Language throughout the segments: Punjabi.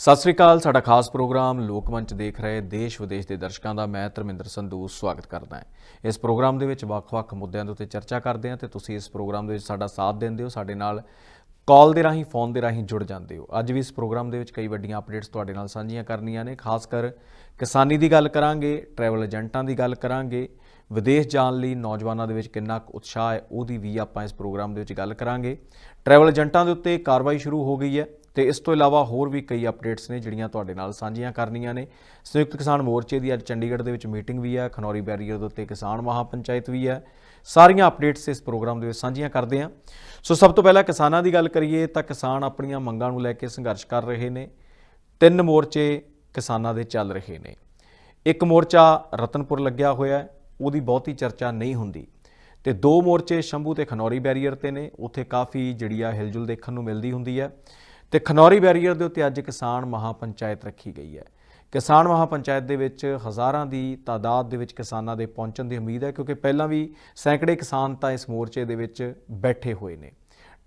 ਸਤਿ ਸ੍ਰੀ ਅਕਾਲ, ਸਾਡਾ ਖਾਸ ਪ੍ਰੋਗਰਾਮ ਲੋਕ ਮੰਚ ਦੇਖ ਰਹੇ, ਦੇਸ਼ ਵਿਦੇਸ਼ ਦੇ ਦਰਸ਼ਕਾਂ ਦਾ ਮੈਂ ਧਰਮਿੰਦਰ ਸੰਧੂ ਸਵਾਗਤ ਕਰਦਾ ਹਾਂ। ਇਸ ਪ੍ਰੋਗਰਾਮ ਦੇ ਵਿੱਚ ਵੱਖ-ਵੱਖ ਮੁੱਦਿਆਂ ਦੇ ਉੱਤੇ ਚਰਚਾ ਕਰਦੇ ਹਾਂ ਤੇ ਤੁਸੀਂ ਇਸ ਪ੍ਰੋਗਰਾਮ ਦੇ ਵਿੱਚ ਸਾਡਾ ਸਾਥ ਦਿੰਦੇ ਹੋ, ਸਾਡੇ ਨਾਲ ਕਾਲ ਦੇ ਰਾਹੀਂ, ਫੋਨ ਦੇ ਰਾਹੀਂ ਜੁੜ ਜਾਂਦੇ ਹੋ। ਅੱਜ ਵੀ ਇਸ ਪ੍ਰੋਗਰਾਮ ਦੇ ਵਿੱਚ ਕਈ ਵੱਡੀਆਂ ਅਪਡੇਟਸ ਤੁਹਾਡੇ ਨਾਲ ਸਾਂਝੀਆਂ ਕਰਨੀਆਂ ਨੇ, ਖਾਸ ਕਰ ਕਿਸਾਨੀ ਦੀ ਗੱਲ ਕਰਾਂਗੇ, ਟਰੈਵਲ ਏਜੰਟਾਂ ਦੀ ਗੱਲ ਕਰਾਂਗੇ, ਵਿਦੇਸ਼ ਜਾਣ ਲਈ ਨੌਜਵਾਨਾਂ ਦੇ ਵਿੱਚ ਕਿੰਨਾ ਕੁ ਉਤਸ਼ਾਹ ਹੈ, ਉਹਦੀ ਵੀ ਆਪਾਂ ਇਸ ਪ੍ਰੋਗਰਾਮ ਦੇ ਵਿੱਚ ਗੱਲ ਕਰਾਂਗੇ। ਟਰੈਵਲ ਏਜੰਟਾਂ ਦੇ ਉੱਤੇ ਕਾਰਵਾਈ ਸ਼ੁਰੂ ਹੋ ਗਈ ਹੈ। ਤੇ ਇਸ ਤੋਂ ਇਲਾਵਾ ਹੋਰ ਵੀ ਕਈ ਅਪਡੇਟਸ ਨੇ ਜਿਹੜੀਆਂ ਤੁਹਾਡੇ ਨਾਲ ਸਾਂਝੀਆਂ ਕਰਨੀਆਂ ਨੇ। ਸੰਯੁਕਤ ਕਿਸਾਨ ਮੋਰਚੇ ਦੀ ਅੱਜ ਚੰਡੀਗੜ੍ਹ ਦੇ ਵਿੱਚ ਮੀਟਿੰਗ ਵੀ ਹੈ, ਖਨੌਰੀ ਬੈਰੀਅਰ ਦੇ ਉੱਤੇ ਕਿਸਾਨ ਮਹਾਪੰਚਾਇਤ ਵੀ ਹੈ। ਸਾਰੀਆਂ ਅਪਡੇਟਸ ਇਸ ਪ੍ਰੋਗਰਾਮ ਦੇ ਵਿੱਚ ਸਾਂਝੀਆਂ ਕਰਦੇ ਹਾਂ। ਸੋ ਸਭ ਤੋਂ ਪਹਿਲਾਂ ਕਿਸਾਨਾਂ ਦੀ ਗੱਲ ਕਰੀਏ ਤਾਂ ਕਿਸਾਨ ਆਪਣੀਆਂ ਮੰਗਾਂ ਨੂੰ ਲੈ ਕੇ ਸੰਘਰਸ਼ ਕਰ ਰਹੇ ਨੇ। ਤਿੰਨ ਮੋਰਚੇ ਕਿਸਾਨਾਂ ਦੇ ਚੱਲ ਰਹੇ ਨੇ। ਇੱਕ ਮੋਰਚਾ ਰਤਨਪੁਰ ਲੱਗਿਆ ਹੋਇਆ ਉਹਦੀ ਬਹੁਤੀ ਚਰਚਾ ਨਹੀਂ ਹੁੰਦੀ। ਤੇ ਦੋ ਮੋਰਚੇ ਸ਼ੰਭੂ ਤੇ ਖਨੌਰੀ ਬੈਰੀਅਰ ਤੇ ਨੇ, ਉੱਥੇ ਕਾਫੀ ਜਿਹੜੀ ਆ ਹਿਲਜੁਲ ਦੇਖਣ ਨੂੰ ਮਿਲਦੀ ਹੁੰਦੀ ਹੈ। ਤੇ ਖਨੌਰੀ ਬੈਰੀਅਰ ਦੇ ਉੱਤੇ ਅੱਜ ਕਿਸਾਨ ਮਹਾਪੰਚਾਇਤ ਰੱਖੀ ਗਈ ਹੈ। ਕਿਸਾਨ ਮਹਾਪੰਚਾਇਤ ਦੇ ਵਿੱਚ ਹਜ਼ਾਰਾਂ ਦੀ ਤਾਦਾਦ ਦੇ ਵਿੱਚ ਕਿਸਾਨਾਂ ਦੇ ਪਹੁੰਚਣ ਦੀ ਉਮੀਦ ਹੈ, ਕਿਉਂਕਿ ਪਹਿਲਾਂ ਵੀ ਸੈਂਕੜੇ ਕਿਸਾਨ ਤਾਂ ਇਸ ਮੋਰਚੇ ਦੇ ਵਿੱਚ ਬੈਠੇ ਹੋਏ ਨੇ।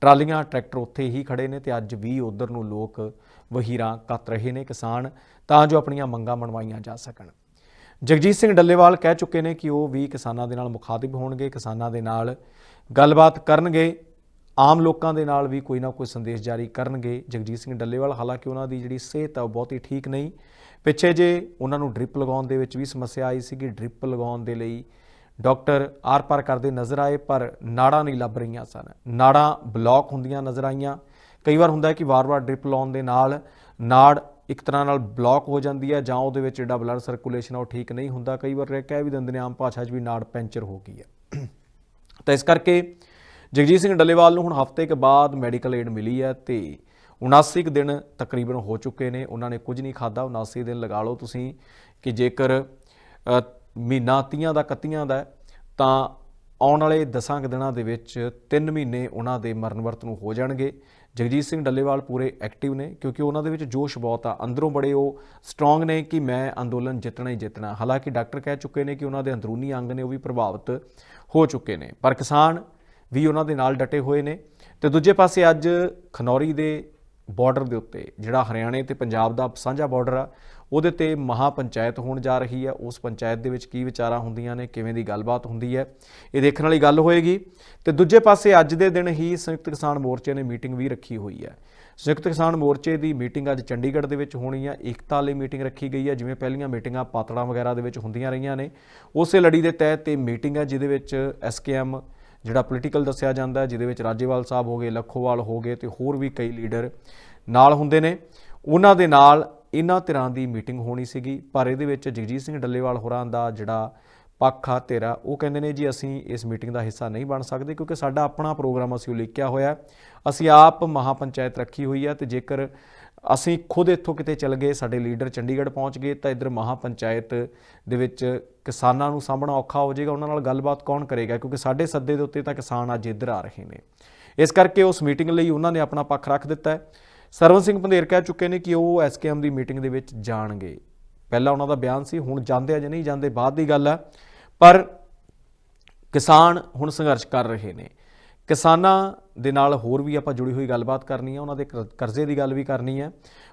ਟਰਾਲੀਆਂ, ਟਰੈਕਟਰ ਉੱਥੇ ਹੀ ਖੜੇ ਨੇ ਤੇ ਅੱਜ ਵੀ ਉਧਰ ਨੂੰ ਲੋਕ ਵਹੀਰਾਂ ਕੱਤ ਰਹੇ ਨੇ ਕਿਸਾਨ, ਤਾਂ ਜੋ ਆਪਣੀਆਂ ਮੰਗਾਂ ਮਨਵਾਈਆਂ ਜਾ ਸਕਣ। ਜਗਜੀਤ ਸਿੰਘ ਡੱਲੇਵਾਲ ਕਹਿ ਚੁੱਕੇ ਨੇ ਕਿ ਉਹ ਵੀ ਕਿਸਾਨਾਂ ਦੇ ਨਾਲ ਮੁਖਾਤਿਬ ਹੋਣਗੇ, ਕਿਸਾਨਾਂ ਦੇ ਨਾਲ ਗੱਲਬਾਤ ਕਰਨਗੇ। ਆਮ ਲੋਕਾਂ ਦੇ ਨਾਲ ਵੀ ਕੋਈ ਨਾ ਕੋਈ ਸੰਦੇਸ਼ ਜਾਰੀ ਕਰਨਗੇ। ਜਗਜੀਤ ਸਿੰਘ ਡੱਲੇਵਾਲ, ਹਾਲਾਂਕਿ ਉਹਨਾਂ ਦੀ ਜਿਹੜੀ ਸਿਹਤ ਆ ਉਹ ਹੀ ਠੀਕ ਨਹੀਂ। ਪਿੱਛੇ ਜੇ ਉਹਨਾਂ ਨੂੰ ਡ੍ਰਿਪ ਲਗਾਉਣ ਦੇ ਵਿੱਚ ਵੀ ਸਮੱਸਿਆ ਆਈ ਸੀ ਕਿ ਡ੍ਰਿਪ ਲਗਾਉਣ ਦੇ ਲਈ ਡਾਕਟਰ ਆਰ-ਪਾਰ ਕਰਦੇ ਨਜ਼ਰ ਆਏ, ਪਰ ਨਾੜਾਂ ਨਹੀਂ ਲੱਭ ਰਹੀਆਂ ਸਨ। ਨਾੜਾਂ ਬਲੌਕ ਹੁੰਦੀਆਂ ਨਜ਼ਰ ਆਈਆਂ। ਕਈ ਵਾਰ ਹੁੰਦਾ ਹੈ ਕਿ ਵਾਰ-ਵਾਰ ਡ੍ਰਿਪ ਲਾਉਣ ਦੇ ਨਾਲ ਨਾੜ ਇੱਕ ਤਰ੍ਹਾਂ ਨਾਲ ਬਲੌਕ ਹੋ ਜਾਂਦੀ ਹੈ ਜਾਂ ਉਹਦੇ ਵਿੱਚ ਜਿਹੜਾ ਬਲੱਡ ਸਰਕੂਲੇਸ਼ਨ ਉਹ ਠੀਕ ਨਹੀਂ ਹੁੰਦਾ। ਕਈ ਵਾਰ ਕਹਿ ਵੀ ਦਿੰਦੇ ਨੇ, ਆਮ ਭਾਸ਼ਾ 'ਚ ਵੀ ਨਾੜ ਪੈਂਚਰ ਹੋ ਗਈ ਹੈ। ਤਾਂ ਇਸ ਕਰਕੇ ਜਗਜੀਤ ਸਿੰਘ ਡੱਲੇਵਾਲ ਨੂੰ ਹੁਣ ਹਫ਼ਤੇ ਕੇ ਬਾਅਦ ਮੈਡੀਕਲ ਏਡ ਮਿਲੀ ਹੈ ਤੇ 79 ਕੁ ਦਿਨ ਤਕਰੀਬਨ ਹੋ ਚੁੱਕੇ ਨੇ। ਉਹਨਾਂ ਨੇ ਕੁਝ ਨਹੀਂ ਖਾਦਾ 79 ਦਿਨ ਲਗਾ ਲਓ ਤੁਸੀਂ ਕਿ ਜੇਕਰ ਮਹੀਨਾ ਤੀਆਂ ਦਾ ਕੱਤੀਆਂ ਦਾ ਤਾਂ ਆਉਣ ਵਾਲੇ 10 ਕੁ ਦਿਨਾਂ ਦੇ ਵਿੱਚ 3 ਮਹੀਨੇ ਉਹਨਾਂ ਦੇ ਮਰਨ ਵਰਤ ਨੂੰ ਹੋ ਜਾਣਗੇ। ਜਗਜੀਤ ਸਿੰਘ ਡੱਲੇਵਾਲ ਪੂਰੇ ਐਕਟਿਵ ਨੇ ਕਿਉਂਕਿ ਉਹਨਾਂ ਦੇ ਵਿੱਚ ਜੋਸ਼ ਬਹੁਤ ਆ। ਅੰਦਰੋਂ ਬੜੇ ਉਹ ਸਟਰੋਂਗ ਨੇ ਕਿ ਮੈਂ ਅੰਦੋਲਨ ਜਿੱਤਣਾ ਹੀ ਜਿੱਤਣਾ। ਹਾਲਾਂਕਿ ਡਾਕਟਰ ਕਹਿ ਚੁੱਕੇ ਨੇ ਕਿ ਉਹਨਾਂ ਦੇ ਅੰਦਰੂਨੀ ਅੰਗ ਨੇ ਉਹ ਵੀ ਪ੍ਰਭਾਵਿਤ ਹੋ ਚੁੱਕੇ ਨੇ। ਪਰ ਕਿਸਾਨ ਵੀ ਉਹਨਾਂ ਦੇ ਨਾਲ ਡਟੇ ਹੋਏ ਨੇ। ਤੇ ਦੂਜੇ ਪਾਸੇ ਅੱਜ ਖਨੌਰੀ ਦੇ ਬਾਰਡਰ ਦੇ ਉੱਤੇ, ਜਿਹੜਾ ਹਰਿਆਣੇ ਤੇ ਪੰਜਾਬ ਦਾ ਸਾਂਝਾ ਬਾਰਡਰ ਆ, ਉਹਦੇ ਤੇ ਮਹਾਪੰਚਾਇਤ ਹੋਣ ਜਾ ਰਹੀ ਹੈ ਉਸ ਪੰਚਾਇਤ ਦੇ ਵਿੱਚ ਕੀ ਵਿਚਾਰਾਂ ਹੁੰਦੀਆਂ ਨੇ, ਕਿਵੇਂ ਦੀ ਗੱਲਬਾਤ ਹੁੰਦੀ ਹੈ, ਇਹ ਦੇਖਣ ਵਾਲੀ ਗੱਲ ਹੋਏਗੀ। ਤੇ ਦੂਜੇ ਪਾਸੇ ਅੱਜ ਦੇ ਦਿਨ ਹੀ ਸੰਯੁਕਤ ਕਿਸਾਨ ਮੋਰਚੇ ਨੇ ਮੀਟਿੰਗ ਵੀ ਰੱਖੀ ਹੋਈ ਹੈ। ਸੰਯੁਕਤ ਕਿਸਾਨ ਮੋਰਚੇ ਦੀ ਮੀਟਿੰਗ ਅੱਜ ਚੰਡੀਗੜ੍ਹ ਦੇ ਵਿੱਚ ਹੋਣੀ ਹੈ ਏਕਤਾ ਲਈ ਮੀਟਿੰਗ ਰੱਖੀ ਗਈ ਹੈ ਜਿਵੇਂ ਪਹਿਲੀਆਂ ਮੀਟਿੰਗਾਂ ਪਾਤੜਾਂ ਵਗੈਰਾ ਦੇ ਵਿੱਚ ਹੁੰਦੀਆਂ ਰਹੀਆਂ ਨੇ। ਉਸੇ ਲੜੀ ਦੇ ਤਹਿਤ ਇਹ ਮੀਟਿੰਗ ਹੈ ਜਿਹਦੇ ਵਿੱਚ ਐਸਕੇਐਮ ਜਿਹੜਾ ਪੋਲੀਟੀਕਲ ਦੱਸਿਆ ਜਾਂਦਾ ਜਿਹਦੇ ਵਿੱਚ ਰਾਜੇਵਾਲ ਸਾਹਿਬ ਹੋ ਗਏ, ਲੱਖੋਵਾਲ ਹੋ ਗਏ ਤੇ ਹੋਰ ਵੀ ਕਈ ਲੀਡਰ ਨਾਲ ਹੁੰਦੇ ਨੇ। ਉਹਨਾਂ ਦੇ ਨਾਲ ਇਹਨਾਂ ਧਿਰਾਂ ਦੀ ਮੀਟਿੰਗ ਹੋਣੀ ਸੀਗੀ, ਪਰ ਇਹਦੇ ਵਿੱਚ ਜਗਜੀਤ ਸਿੰਘ ਡੱਲੇਵਾਲ ਹੋਰਾਂ ਦਾ ਜਿਹੜਾ ਪੱਖ ਆ ਤੇਰਾ ਉਹ ਕਹਿੰਦੇ ਨੇ ਜੀ ਅਸੀਂ ਇਸ ਮੀਟਿੰਗ ਦਾ ਹਿੱਸਾ ਨਹੀਂ ਬਣ ਸਕਦੇ ਕਿਉਂਕਿ ਸਾਡਾ ਆਪਣਾ ਪ੍ਰੋਗਰਾਮ ਅਸੀਂ ਉਲੀਕਿਆ ਹੋਇਆ ਅਸੀਂ ਆਪ ਮਹਾਪੰਚਾਇਤ ਰੱਖੀ ਹੋਈ ਹੈ ਤੇ ਜੇਕਰ ਅਸੀਂ ਖੁਦ ਇੱਥੋਂ ਕਿਤੇ ਚੱਲ ਗਏ, ਸਾਡੇ ਲੀਡਰ ਚੰਡੀਗੜ੍ਹ ਪਹੁੰਚ ਗਏ ਤਾਂ ਇੱਧਰ ਮਹਾਪੰਚਾਇਤ ਦੇ ਵਿੱਚ ਕਿਸਾਨਾਂ ਨੂੰ ਸਾਂਭਣਾ ਔਖਾ ਹੋ ਜਾਏਗਾ, ਉਹਨਾਂ ਨਾਲ ਗੱਲਬਾਤ ਕੌਣ ਕਰੇਗਾ? ਕਿਉਂਕਿ ਸਾਡੇ ਸੱਦੇ ਦੇ ਉੱਤੇ ਤਾਂ ਕਿਸਾਨ ਅੱਜ ਇੱਧਰ ਆ ਰਹੇ ਨੇ। ਇਸ ਕਰਕੇ ਉਸ ਮੀਟਿੰਗ ਲਈ ਉਹਨਾਂ ਨੇ ਆਪਣਾ ਪੱਖ ਰੱਖ ਦਿੱਤਾ ਹੈ। ਸਰਵਨ ਸਿੰਘ ਪੰਧੇਰ ਕਹਿ ਚੁੱਕੇ ਨੇ ਕਿ ਉਹ ਐਸਕੇਐਮ ਦੀ ਮੀਟਿੰਗ ਦੇ ਵਿੱਚ ਜਾਣਗੇ। ਪਹਿਲਾਂ ਉਹਨਾਂ ਦਾ ਬਿਆਨ ਸੀ, ਹੁਣ ਜਾਂਦੇ ਆ ਜਾਂ ਨਹੀਂ ਜਾਂਦੇ ਬਾਅਦ ਦੀ ਗੱਲ ਆ। ਪਰ ਕਿਸਾਨ ਹੁਣ ਸੰਘਰਸ਼ ਕਰ ਰਹੇ ਨੇ। ਕਿਸਾਨਾਂ ਦੇ ਨਾਲ ਹੋਰ ਵੀ ਆਪਾਂ ਜੁੜੀ ਹੋਈ ਗੱਲਬਾਤ ਕਰਨੀ ਹੈ, ਉਹਨਾਂ ਦੇ ਕਰਜ਼ੇ ਦੀ ਗੱਲ ਵੀ ਕਰਨੀ ਹੈ।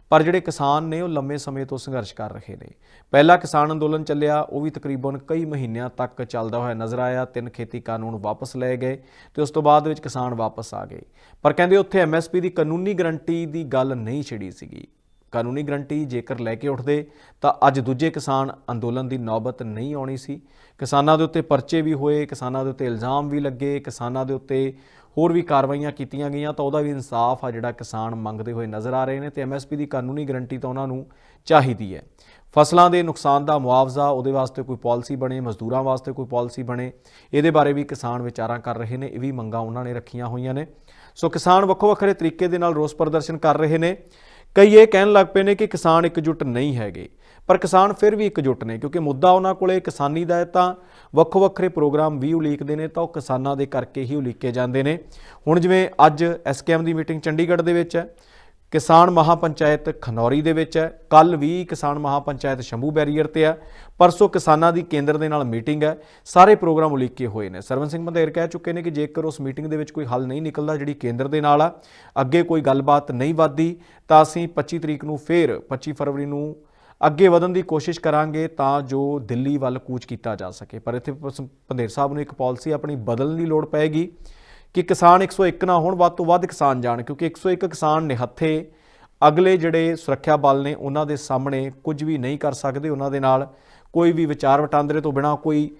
ਪਰ ਜਿਹੜੇ ਕਿਸਾਨ ਨੇ, ਉਹ ਲੰਮੇ ਸਮੇਂ ਤੋਂ ਸੰਘਰਸ਼ ਕਰ ਰਹੇ ਨੇ। ਪਹਿਲਾ ਕਿਸਾਨ ਅੰਦੋਲਨ ਚੱਲਿਆ, ਉਹ ਵੀ ਤਕਰੀਬਨ ਕਈ ਮਹੀਨਿਆਂ ਤੱਕ ਚੱਲਦਾ ਹੋਇਆ ਨਜ਼ਰ ਆਇਆ। ਤਿੰਨ ਖੇਤੀ ਕਾਨੂੰਨ ਵਾਪਸ ਲਏ ਗਏ ਤੇ ਉਸ ਤੋਂ ਬਾਅਦ ਵਿੱਚ ਕਿਸਾਨ ਵਾਪਸ ਆ ਗਏ। ਪਰ ਕਹਿੰਦੇ ਉੱਥੇ ਐਮਐਸਪੀ ਦੀ ਕਾਨੂੰਨੀ ਗਰੰਟੀ ਦੀ ਗੱਲ ਨਹੀਂ ਛਿੜੀ ਸੀਗੀ। ਕਾਨੂੰਨੀ ਗਰੰਟੀ ਜੇਕਰ ਲੈ ਕੇ ਉੱਠਦੇ, ਤਾਂ ਅੱਜ ਦੂਜੇ ਕਿਸਾਨ ਅੰਦੋਲਨ ਦੀ ਨੌਬਤ ਨਹੀਂ ਆਉਣੀ ਸੀ। ਕਿਸਾਨਾਂ ਦੇ ਉੱਤੇ ਪਰਚੇ ਵੀ ਹੋਏ, ਕਿਸਾਨਾਂ ਦੇ ਉੱਤੇ ਇਲਜ਼ਾਮ ਵੀ ਲੱਗੇ, ਕਿਸਾਨਾਂ ਦੇ ਉੱਤੇ ਹੋਰ ਵੀ ਕਾਰਵਾਈਆਂ ਕੀਤੀਆਂ ਗਈਆਂ, ਤਾਂ ਉਹਦਾ ਵੀ ਇਨਸਾਫ ਆ ਜਿਹੜਾ ਕਿਸਾਨ ਮੰਗਦੇ ਹੋਏ ਨਜ਼ਰ ਆ ਰਹੇ ਨੇ, ਤੇ ਐਮਐਸਪੀ ਦੀ ਕਾਨੂੰਨੀ ਗਰੰਟੀ ਤਾਂ ਉਹਨਾਂ ਨੂੰ ਚਾਹੀਦੀ ਹੈ। ਫਸਲਾਂ ਦੇ ਨੁਕਸਾਨ ਦਾ ਮੁਆਵਜ਼ਾ, ਉਹਦੇ ਵਾਸਤੇ ਕੋਈ ਪਾਲਿਸੀ ਬਣੇ, ਮਜ਼ਦੂਰਾਂ ਵਾਸਤੇ ਕੋਈ ਪਾਲਿਸੀ ਬਣੇ, ਇਹਦੇ ਬਾਰੇ ਵੀ ਕਿਸਾਨ ਵਿਚਾਰਾਂ ਕਰ ਰਹੇ ਨੇ, ਇਹ ਵੀ ਮੰਗਾਂ ਉਹਨਾਂ ਨੇ ਰੱਖੀਆਂ ਹੋਈਆਂ ਨੇ। ਸੋ ਕਿਸਾਨ ਵੱਖੋ ਵੱਖਰੇ ਤਰੀਕੇ ਦੇ ਨਾਲ ਰੋਸ ਪ੍ਰਦਰਸ਼ਨ ਕਰ ਰਹੇ ਨੇ ਕਈ ਇਹ ਕਹਿਣ ਲੱਗ ਪਏ ਨੇ ਕਿ ਕਿਸਾਨ ਇਕਜੁੱਟ ਨਹੀਂ ਹੈਗੇ, ਪਰ ਕਿਸਾਨ ਫਿਰ ਵੀ ਇਕਜੁੱਟ ਨੇ, ਕਿਉਂਕਿ ਮੁੱਦਾ ਉਹਨਾਂ ਕੋਲੇ ਕਿਸਾਨੀ ਦਾ ਹੈ ਤਾਂ ਵੱਖੋ ਵੱਖਰੇ ਪ੍ਰੋਗਰਾਮ ਵੀ ਉਲੀਕਦੇ ਨੇ ਤਾਂ ਉਹ ਕਿਸਾਨਾਂ ਦੇ ਕਰਕੇ ਹੀ ਉਲੀਕੇ ਜਾਂਦੇ ਨੇ। ਹੁਣ ਜਿਵੇਂ ਅੱਜ ਐਸਕੇਐਮ ਦੀ ਮੀਟਿੰਗ ਚੰਡੀਗੜ੍ਹ ਦੇ ਵਿੱਚ ਹੈ ਕਿਸਾਨ ਮਹਾਪੰਚਾਇਤ ਖਨੌਰੀ ਦੇ ਵਿੱਚ ਹੈ। ਕੱਲ ਵੀ ਕਿਸਾਨ ਮਹਾਪੰਚਾਇਤ ਸ਼ੰਭੂ ਬੈਰੀਅਰ ਤੇ ਹੈ। ਪਰਸੋਂ ਕਿਸਾਨਾਂ ਦੀ ਕੇਂਦਰ ਦੇ ਨਾਲ ਮੀਟਿੰਗ ਹੈ। ਸਾਰੇ ਪ੍ਰੋਗਰਾਮ ਉਲੀਕੇ ਹੋਏ ਨੇ। ਸਰਵਨ ਸਿੰਘ ਬੰਦੇਰ ਕਹਿ ਚੁੱਕੇ ਨੇ ਕਿ ਜੇਕਰ ਉਸ ਮੀਟਿੰਗ ਦੇ ਵਿੱਚ ਕੋਈ ਹੱਲ ਨਹੀਂ ਨਿਕਲਦਾ ਜਿਹੜੀ ਕੇਂਦਰ ਦੇ ਨਾਲ ਆ, ਅੱਗੇ ਕੋਈ ਗੱਲਬਾਤ ਨਹੀਂ ਵੱਧਦੀ, ਤਾਂ ਅਸੀਂ 25 ਤਰੀਕ ਨੂੰ ਫੇਰ 25 ਫਰਵਰੀ ਨੂੰ ਅੱਗੇ ਵਧਣ ਦੀ ਕੋਸ਼ਿਸ਼ ਕਰਾਂਗੇ ਤਾਂ ਜੋ ਦਿੱਲੀ ਵੱਲ ਕੂਚ ਕੀਤਾ ਜਾ ਸਕੇ। ਪਰ ਇੱਥੇ ਪਸ- ਸਾਹਿਬ ਨੂੰ ਇੱਕ ਪਾਲਿਸੀ ਆਪਣੀ ਬਦਲਣ ਦੀ ਲੋੜ ਪਏਗੀ। ਕਿ ਕਿਸਾਨ 101 ਨਾ ਹੋਣ, ਵੱਧ ਤੋਂ ਵੱਧ ਕਿਸਾਨ ਜਾਣ, ਕਿਉਂਕਿ 101 ਕਿਸਾਨ ਨਿਹੱਥੇ ਅਗਲੇ ਜਿਹੜੇ ਸੁਰੱਖਿਆ ਬਲ ਨੇ, ਉਹਨਾਂ ਦੇ ਸਾਹਮਣੇ ਕੁਝ ਵੀ ਨਹੀਂ ਕਰ ਸਕਦੇ, ਉਹਨਾਂ ਦੇ ਨਾਲ ਕੋਈ ਵੀ ਵਿਚਾਰ ਵਟਾਂਦਰੇ ਤੋਂ ਬਿਨਾ ਕੋਈ